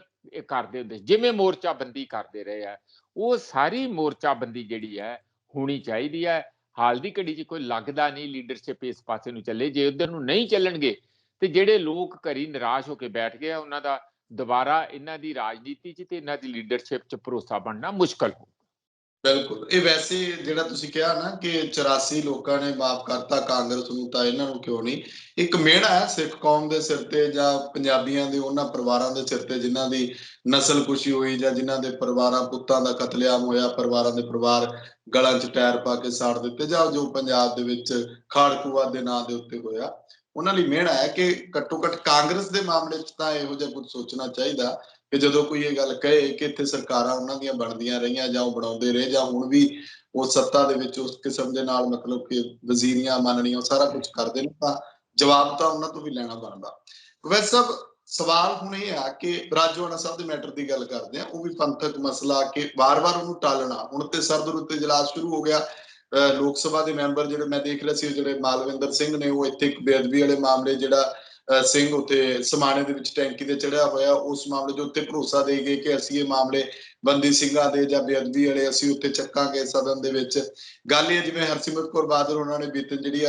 ਕਰਦੇ ਹੁੰਦੇ ਜਿਵੇਂ ਮੋਰਚਾ ਬੰਦੀ ਕਰਦੇ ਰਹੇ ਆ, ਉਹ ਸਾਰੀ ਮੋਰਚਾਬੰਦੀ ਜਿਹੜੀ ਹੈ ਹੋਣੀ ਚਾਹੀਦੀ ਹੈ। ਹਾਲ ਦੀ ਘੜੀ 'ਚ ਕੋਈ ਲੱਗਦਾ ਨਹੀਂ ਲੀਡਰਸ਼ਿਪ ਇਸ ਪਾਸੇ ਨੂੰ ਚੱਲੇ, ਜੇ ਉਧਰ ਨੂੰ ਨਹੀਂ ਚੱਲਣਗੇ, ਤੇ ਜਿਹੜੇ ਲੋਕ ਘਰੀ ਨਿਰਾਸ਼ ਹੋ ਕੇ ਬੈਠ ਗਏ ਉਹਨਾਂ ਦਾ ਦੁਬਾਰਾ ਇਹਨਾਂ ਦੀ ਰਾਜਨੀਤੀ 'ਚ ਤੇ ਇਹਨਾਂ ਦੀ ਲੀਡਰਸ਼ਿਪ 'ਚ ਭਰੋਸਾ ਬਣਨਾ ਮੁਸ਼ਕਲ ਹੋ ਬਿਲਕੁਲ। ਇਹ ਵੈਸੇ ਜਿਹੜਾ ਤੁਸੀਂ ਕਿਹਾ ਨਾ ਕਿ 84 ਲੋਕਾਂ ਨੇ ਮਾਫ ਕਰਤਾ, ਕਾਂਗਰਸ ਨੂੰ ਤਾਂ ਇਹਨਾਂ ਨੂੰ ਕਿਉਂ ਨਹੀਂ? ਇੱਕ ਮਿਹਣਾ ਹੈ ਸਿੱਖ ਕੌਮ ਦੇ ਸਿਰ ਤੇ ਜਾਂ ਪੰਜਾਬੀਆਂ ਦੇ, ਉਹਨਾਂ ਪਰਿਵਾਰਾਂ ਦੇ ਸਿਰ ਤੇ ਜਿਨ੍ਹਾਂ ਦੀ ਨਸਲਕੁਸ਼ੀ ਹੋਈ ਜਾਂ ਜਿਨ੍ਹਾਂ ਦੇ ਪਰਿਵਾਰਾਂ, ਪੁੱਤਾਂ ਦਾ ਕਤਲੇਆਮ ਹੋਇਆ, ਪਰਿਵਾਰਾਂ ਦੇ ਪਰਿਵਾਰ ਗਲਾਂ 'ਚ ਟਾਇਰ ਪਾ ਕੇ ਸਾੜ ਦਿੱਤੇ ਜਾਂ ਜੋ ਪੰਜਾਬ ਦੇ ਵਿੱਚ ਖਾੜਕੂਆ ਦੇ ਨਾਂ ਦੇ ਉੱਤੇ ਹੋਇਆ। ਉਹਨਾਂ ਲਈ ਮਿਹਣਾ ਹੈ ਕਿ ਘੱਟੋ ਘੱਟ ਕਾਂਗਰਸ ਦੇ ਮਾਮਲੇ 'ਚ ਤਾਂ ਇਹੋ ਜਿਹਾ ਕੁਝ ਸੋਚਣਾ ਚਾਹੀਦਾ ਕਿ ਜਦੋਂ ਕੋਈ ਇਹ ਗੱਲ ਕਹੇ ਕਿ ਇੱਥੇ ਸਰਕਾਰਾਂ ਉਹਨਾਂ ਦੀਆਂ ਬਣਦੀਆਂ ਰਹੀਆਂ ਜਾਂ ਉਹ ਬਣਾਉਂਦੇ ਰਹੇ ਜਾਂ ਹੁਣ ਵੀ ਉਹ ਸੱਤਾ ਦੇ ਵਿੱਚ ਉਸ ਕਿਸਮ ਦੇ ਨਾਲ ਮਤਲਬ ਕਿ ਵਜ਼ੀਰੀਆਂ, ਮੰਨਣੀਆਂ ਸਾਰਾ ਕੁਝ ਕਰਦੇ ਨੇ, ਤਾਂ ਜਵਾਬ ਤਾਂ ਉਹਨਾਂ ਤੋਂ ਵੀ ਲੈਣਾ ਬਣਦਾ। ਵੈਸੇ ਸਭ ਸਵਾਲ ਹੁਣ ਇਹ ਆ ਕਿ ਰਾਜੋਆਣਾ ਸਾਹਿਬ ਦੇ ਮੈਟਰ ਦੀ ਗੱਲ ਕਰਦੇ ਆ, ਉਹ ਵੀ ਪੰਥਕ ਮਸਲਾ ਕਿ ਵਾਰ-ਵਾਰ ਉਹਨੂੰ ਟਾਲਣਾ। ਹੁਣ ਤੇ ਸਰਦਰ ਇਜਲਾਸ ਸ਼ੁਰੂ ਹੋ ਗਿਆ ਲੋਕ ਸਭਾ ਦੇ ਮੈਂਬਰ ਜਿਹੜੇ ਮੈਂ ਦੇਖ ਰਿਹਾ ਸੀ ਜਿਹੜੇ ਮਾਲਵਿੰਦਰ ਸਿੰਘ ਨੇ, ਉਹ ਇੱਥੇ ਇੱਕ ਬੇਅਦਬੀ ਵਾਲੇ ਮਾਮਲੇ ਜਿਹੜਾ ਸਿੰਘ ਉੱਤੇ ਸਮਾਣੇ ਦੇ ਵਿੱਚ ਟੈਂਕੀ ਤੇ ਚੜਿਆ ਹੋਇਆ, ਉਸ ਮਾਮਲੇ ਦੇ ਉੱਤੇ ਭਰੋਸਾ ਦੇ ਗਏ ਕਿ ਅਸੀਂ ਇਹ ਮਾਮਲੇ ਬੰਦੀ ਸਿੰਘਾਂ ਦੇ ਜਾਂ ਬੇਅਦਬੀ ਵਾਲੇ ਅਸੀਂ ਉੱਤੇ ਚੱਕਾਂਗੇ ਸਦਨ ਦੇ ਵਿੱਚ। ਗੱਲ ਇਹ ਜਿਵੇਂ ਹਰਸਿਮਰਤ ਕੌਰ ਬਾਦਲ ਉਹਨਾਂ ਨੇ ਬੀਤੇ ਜਿਹੜੀ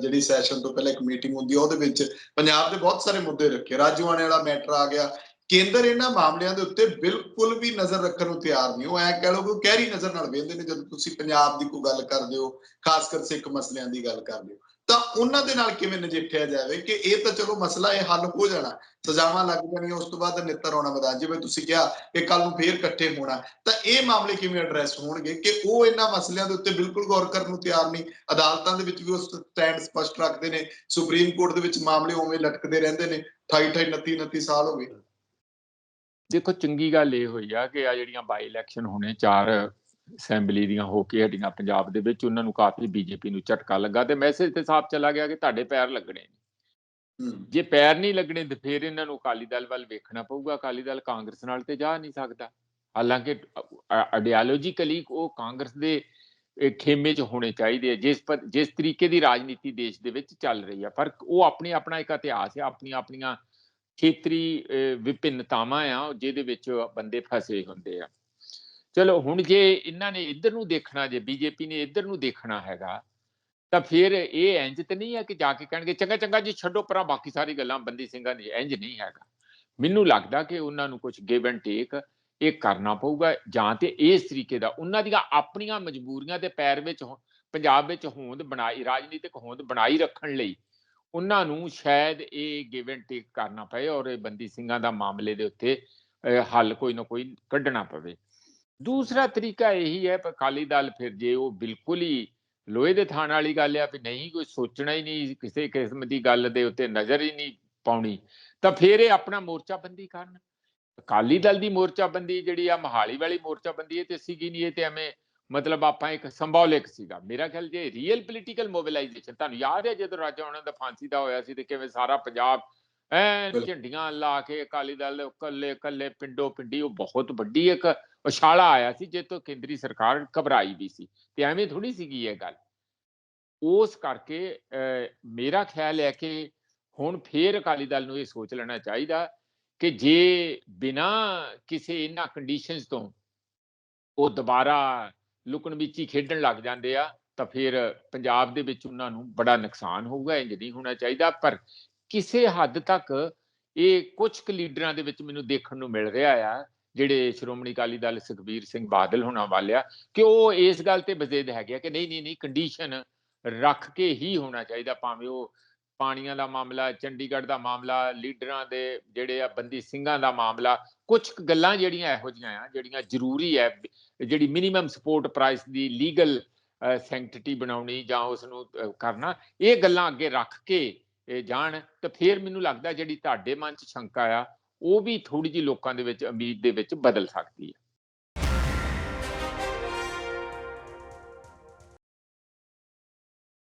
ਜਿਹੜੀ ਸੈਸ਼ਨ ਤੋਂ ਪਹਿਲਾਂ ਇੱਕ ਮੀਟਿੰਗ ਹੁੰਦੀ ਆ, ਉਹਦੇ ਵਿੱਚ ਪੰਜਾਬ ਦੇ ਬਹੁਤ ਸਾਰੇ ਮੁੱਦੇ ਰੱਖੇ। ਰਾਜੂਆਣੇ ਵਾਲਾ ਮੈਟਰ ਆ ਗਿਆ ਕੇਂਦਰ ਇਹਨਾਂ ਮਾਮਲਿਆਂ ਦੇ ਉੱਤੇ ਬਿਲਕੁਲ ਵੀ ਨਜ਼ਰ ਰੱਖਣ ਨੂੰ ਤਿਆਰ ਨਹੀਂ। ਉਹ ਐ ਕਹਿ ਲਓ ਕਿ ਉਹ ਨਜ਼ਰ ਨਾਲ ਵੇਖਦੇ ਨੇ, ਜਦੋਂ ਤੁਸੀਂ ਪੰਜਾਬ ਦੀ ਕੋਈ ਗੱਲ ਕਰਦੇ ਹੋ, ਖਾਸ ਕਰ ਸਿੱਖ ਮਸਲਿਆਂ ਦੀ ਗੱਲ ਕਰਦੇ ਹੋ। ਤਾਂ ਉਹਨਾਂ ਦੇ ਨਾਲ ਕਿਵੇਂ ਨਜਿੱਠਿਆ ਜਾਵੇ ਕਿ ਇਹ ਤਾਂ ਚਲੋ ਮਸਲਾ ਇਹ ਹੱਲ ਹੋ ਜਾਣਾ, ਸਜ਼ਾਵਾਂ ਲੱਗ ਜਾਣੀਆਂ, ਉਸ ਤੋਂ ਬਾਅਦ ਨਿੱਤਰ ਆਉਣਾ ਮੈਦਾਨ ਜਿਵੇਂ ਤੁਸੀਂ ਕਿਹਾ ਕਿ ਕੱਲ ਨੂੰ ਫੇਰ ਇਕੱਠੇ ਹੋਣਾ, ਤਾਂ ਇਹ ਮਾਮਲੇ ਕਿਵੇਂ ਐਡਰੈਸ ਹੋਣਗੇ ਕਿ ਉਹ ਇਹਨਾਂ ਮਸਲਿਆਂ ਦੇ ਉੱਤੇ ਬਿਲਕੁਲ ਗੌਰ ਕਰਨ ਨੂੰ ਤਿਆਰ ਨਹੀਂ? ਅਦਾਲਤਾਂ ਦੇ ਵਿੱਚ ਵੀ ਉਹ ਸਟੈਂਡ ਸਪਸ਼ਟ ਰੱਖਦੇ ਨੇ, ਸੁਪਰੀਮ ਕੋਰਟ ਦੇ ਵਿੱਚ ਮਾਮਲੇ ਉਵੇਂ ਲਟਕਦੇ ਰਹਿੰਦੇ ਨੇ 28 28 29 29 ਸਾਲ ਹੋ ਗਏ। ਦੇਖੋ ਚੰਗੀ ਗੱਲ ਇਹ ਹੋਈ ਆ ਕਿ ਆ ਜਿਹੜੀਆਂ ਬਾਈ ਇਲੈਕਸ਼ਨ ਹੋਣੇ ਚਾਰ ਅਸੈਂਬਲੀ ਦੀਆਂ ਹੋ ਕੇ ਹਟੀਆਂ ਪੰਜਾਬ ਦੇ ਵਿੱਚ ਉਹਨਾਂ ਨੂੰ ਕਾਫੀ ਬੀਜੇਪੀ ਨੂੰ ਝਟਕਾ ਲੱਗਾ ਤੇ ਮੈਸੇਜ ਤੇ ਸਾਫ਼ ਚਲਾ ਗਿਆ ਕਿ ਤੁਹਾਡੇ ਪੈਰ ਲੱਗਣੇ ਨੇ। ਹੂੰ। ਜੇ ਪੈਰ ਨਹੀਂ ਲੱਗਣੇ ਤੇ ਫਿਰ ਇਹਨਾਂ ਨੂੰ ਅਕਾਲੀ ਦਲ ਵੱਲ ਵੇਖਣਾ ਪਊਗਾ ਅਕਾਲੀ ਦਲ ਕਾਂਗਰਸ ਨਾਲ ਤੇ ਜਾ ਨਹੀਂ ਸਕਦਾ। ਹਾਲਾਂਕਿ ਆਈਡੀਓਲੋਜੀਕਲੀ ਉਹ ਕਾਂਗਰਸ ਦੇ ਖੇਮੇ 'ਚ ਹੋਣੇ ਚਾਹੀਦੇ ਆ ਜਿਸ ਜਿਸ ਤਰੀਕੇ ਦੀ ਰਾਜਨੀਤੀ ਦੇਸ਼ ਦੇ ਵਿੱਚ ਚੱਲ ਰਹੀ ਆ। ਪਰ ਉਹ ਆਪਣੀ ਆਪਣਾ ਇੱਕ ਇਤਿਹਾਸ ਹੈ ਆਪਣੀਆਂ ਆਪਣੀਆਂ ਖੇਤਰੀ ਅਹ, ਵਿਭਿੰਨਤਾਵਾਂ ਆ ਜਿਹਦੇ ਵਿੱਚ ਬੰਦੇ ਫਸੇ ਹੁੰਦੇ ਆ। ਚਲੋ ਹੁਣ ਜੇ ਇਹਨਾਂ ਨੇ ਇੱਧਰ ਨੂੰ ਦੇਖਣਾ ਜੇ ਬੀਜੇਪੀ ਨੇ ਇੱਧਰ ਨੂੰ ਦੇਖਣਾ ਹੈਗਾ ਤਾਂ ਫਿਰ ਇਹ ਇੰਜ ਤੇ ਨਹੀਂ ਹੈ ਕਿ ਜਾ ਕੇ ਕਹਿਣਗੇ ਚੰਗਾ ਚੰਗਾ ਜੀ ਛੱਡੋ ਪਰਾਂ ਬਾਕੀ ਸਾਰੀ ਗੱਲਾਂ ਬੰਦੀ ਸਿੰਘਾਂ ਦੀ ਇੰਜ ਨਹੀਂ ਹੈਗਾ। ਮੈਨੂੰ ਲੱਗਦਾ ਕਿ ਉਹਨਾਂ ਨੂੰ ਕੁਝ ਗਿਵ ਐਂਡ ਟੇਕ ਇਹ ਕਰਨਾ ਪਊਗਾ ਜਾਂ ਤੇ ਇਸ ਤਰੀਕੇ ਦਾ ਉਹਨਾਂ ਦੀਆਂ ਆਪਣੀਆਂ ਮਜਬੂਰੀਆਂ ਦੇ ਪੈਰ ਵਿੱਚ ਪੰਜਾਬ ਵਿੱਚ ਹੋਂਦ ਬਣਾਈ ਰਾਜਨੀਤਿਕ ਹੋਂਦ ਬਣਾਈ ਰੱਖਣ ਲਈ ਉਹਨਾਂ ਨੂੰ ਸ਼ਾਇਦ ਇਹ ਗਿਵ ਐਂਡ ਟੇਕ ਕਰਨਾ ਪਏ ਔਰ ਇਹ ਬੰਦੀ ਸਿੰਘਾਂ ਦਾ ਮਾਮਲੇ ਦੇ ਉੱਤੇ ਹੱਲ ਕੋਈ ਨਾ ਕੋਈ ਕੱਢਣਾ ਪਵੇ। ਦੂਸਰਾ ਤਰੀਕਾ ਇਹੀ ਹੈ ਪਰ ਅਕਾਲੀ ਦਲ ਫਿਰ ਜੇ ਉਹ ਬਿਲਕੁਲ ਹੀ ਲੋਹੇ ਦੇ ਥਾਣ ਵਾਲੀ ਗੱਲ ਆ ਵੀ ਨਹੀਂ, ਕੋਈ ਸੋਚਣਾ ਹੀ ਨਹੀਂ, ਕਿਸੇ ਕਿਸਮ ਦੀ ਗੱਲ ਦੇ ਉੱਤੇ ਨਜ਼ਰ ਹੀ ਨਹੀਂ ਪਾਉਣੀ, ਤਾਂ ਫਿਰ ਇਹ ਆਪਣਾ ਮੋਰਚਾਬੰਦੀ ਕਰਨ। ਅਕਾਲੀ ਦਲ ਦੀ ਮੋਰਚਾਬੰਦੀ ਜਿਹੜੀ ਆ, ਮਹਾਲੀ ਵਾਲੀ ਮੋਰਚਾਬੰਦੀ ਇਹ ਤੇ ਸੀਗੀ ਨਹੀਂ, ਇਹ ਤੇ ਐਵੇਂ ਮਤਲਬ ਆਪਾਂ ਇੱਕ ਸਿੰਬੋਲਿਕ ਸੀਗਾ। ਮੇਰਾ ਖਿਆਲ ਜੇ ਰੀਅਲ ਪੋਲੀਟੀਕਲ ਮੋਬਿਲਾਈਜੇਸ਼ਨ ਤੁਹਾਨੂੰ ਯਾਦ ਹੈ ਜਦੋਂ ਰਾਜਾ ਉਹਨਾਂ ਦਾ ਫਾਂਸੀ ਦਾ ਹੋਇਆ ਸੀ ਤੇ ਕਿਵੇਂ ਸਾਰਾ ਪੰਜਾਬ ਐ ਬਿਲਕੁਲ। ਝੰਡੀਆਂ ਲਾ ਕੇ ਅਕਾਲੀ ਦਲ ਕੱਲੇ ਕੱਲੇ ਪਿੰਡੋ ਪਿੰਡੀ ਉਹ ਬਹੁਤ ਵੱਡੀ ਇੱਕ ਉਛਾਲਾ ਆਇਆ ਸੀ ਜੇ ਤੋਂ ਕੇਂਦਰੀ ਸਰਕਾਰ ਘਬਰਾਈ ਵੀ ਸੀ। ਤੇ ਐਵੇਂ ਥੋੜੀ ਸੀਗੀ ਇਹ ਗੱਲ। ਉਸ ਕਰਕੇ ਮੇਰਾ ਖਿਆਲ ਹੈ ਕਿ ਹੁਣ ਫੇਰ ਅਕਾਲੀ ਦਲ ਨੂੰ ਇਹ ਸੋਚ ਲੈਣਾ ਚਾਹੀਦਾ ਕਿ ਜੇ ਬਿਨਾ ਕਿਸੇ ਇਹਨਾਂ ਕੰਡੀਸ਼ਨਸ ਤੋਂ ਉਹ ਦੁਬਾਰਾ ਲੁਕਣ ਮਿੱਚੀ ਖੇਡਣ ਲੱਗ ਜਾਂਦੇ ਆ, ਤਾਂ ਫਿਰ ਪੰਜਾਬ ਦੇ ਵਿੱਚ ਉਹਨਾਂ ਨੂੰ ਬੜਾ ਨੁਕਸਾਨ ਹੋਊਗਾ, ਇੰਜ ਨਹੀਂ ਹੋਣਾ ਚਾਹੀਦਾ। ਪਰ ਕਿਸੇ ਹੱਦ ਤੱਕ ਇਹ ਕੁਝ ਕੁ ਲੀਡਰਾਂ ਦੇ ਵਿੱਚ ਮੈਨੂੰ ਦੇਖਣ ਨੂੰ ਮਿਲ ਰਿਹਾ ਆ, ਜਿਹੜੇ ਸ਼੍ਰੋਮਣੀ ਅਕਾਲੀ ਦਲ ਸੁਖਬੀਰ ਸਿੰਘ ਬਾਦਲ ਹੋਣਾ ਵਾਲਿਆ ਕਿ ਉਹ ਇਸ ਗੱਲ ਤੇ ਬਜ਼ੇਦ ਹੈਗੇ ਆ ਕਿ ਨਹੀਂ ਨਹੀਂ ਨਹੀਂ ਕੰਡੀਸ਼ਨ ਰੱਖ ਕੇ ਹੀ ਹੋਣਾ ਚਾਹੀਦਾ, ਭਾਵੇਂ ਉਹ ਪਾਣੀਆਂ ਦਾ ਮਾਮਲਾ, ਚੰਡੀਗੜ੍ਹ ਦਾ ਮਾਮਲਾ, ਲੀਡਰਾਂ ਦੇ ਜਿਹੜੇ ਆ ਬੰਦੀ ਸਿੰਘਾਂ ਦਾ ਮਾਮਲਾ ਕੁਝ ਕੁ ਗੱਲਾਂ ਜਿਹੜੀਆਂ ਇਹੋ ਜਿਹੀਆਂ ਆ, ਜਿਹੜੀਆਂ ਜ਼ਰੂਰੀ ਹੈ ਜਿਹੜੀ ਮਿਨੀਮਮ ਸਪੋਰਟ ਪ੍ਰਾਈਸ ਦੀ ਲੀਗਲ ਸੈਂਕਟਿਟੀ ਬਣਾਉਣੀ ਜਾਂ ਉਸ ਨੂੰ ਕਰਨਾ, ਇਹ ਗੱਲਾਂ ਅੱਗੇ ਰੱਖ ਕੇ ਜਾਣ, ਤੇ ਫਿਰ ਮੈਨੂੰ ਲੱਗਦਾ ਜਿਹੜੀ ਤੁਹਾਡੇ ਮਨ 'ਚ ਸ਼ੰਕਾ ਆ, ਉਹ ਵੀ ਥੋੜੀ ਜਿਹੀ ਲੋਕਾਂ ਦੇ ਵਿੱਚ, ਉਮੀਦ ਦੇ ਵਿੱਚ ਬਦਲ ਸਕਦੀ ਹੈ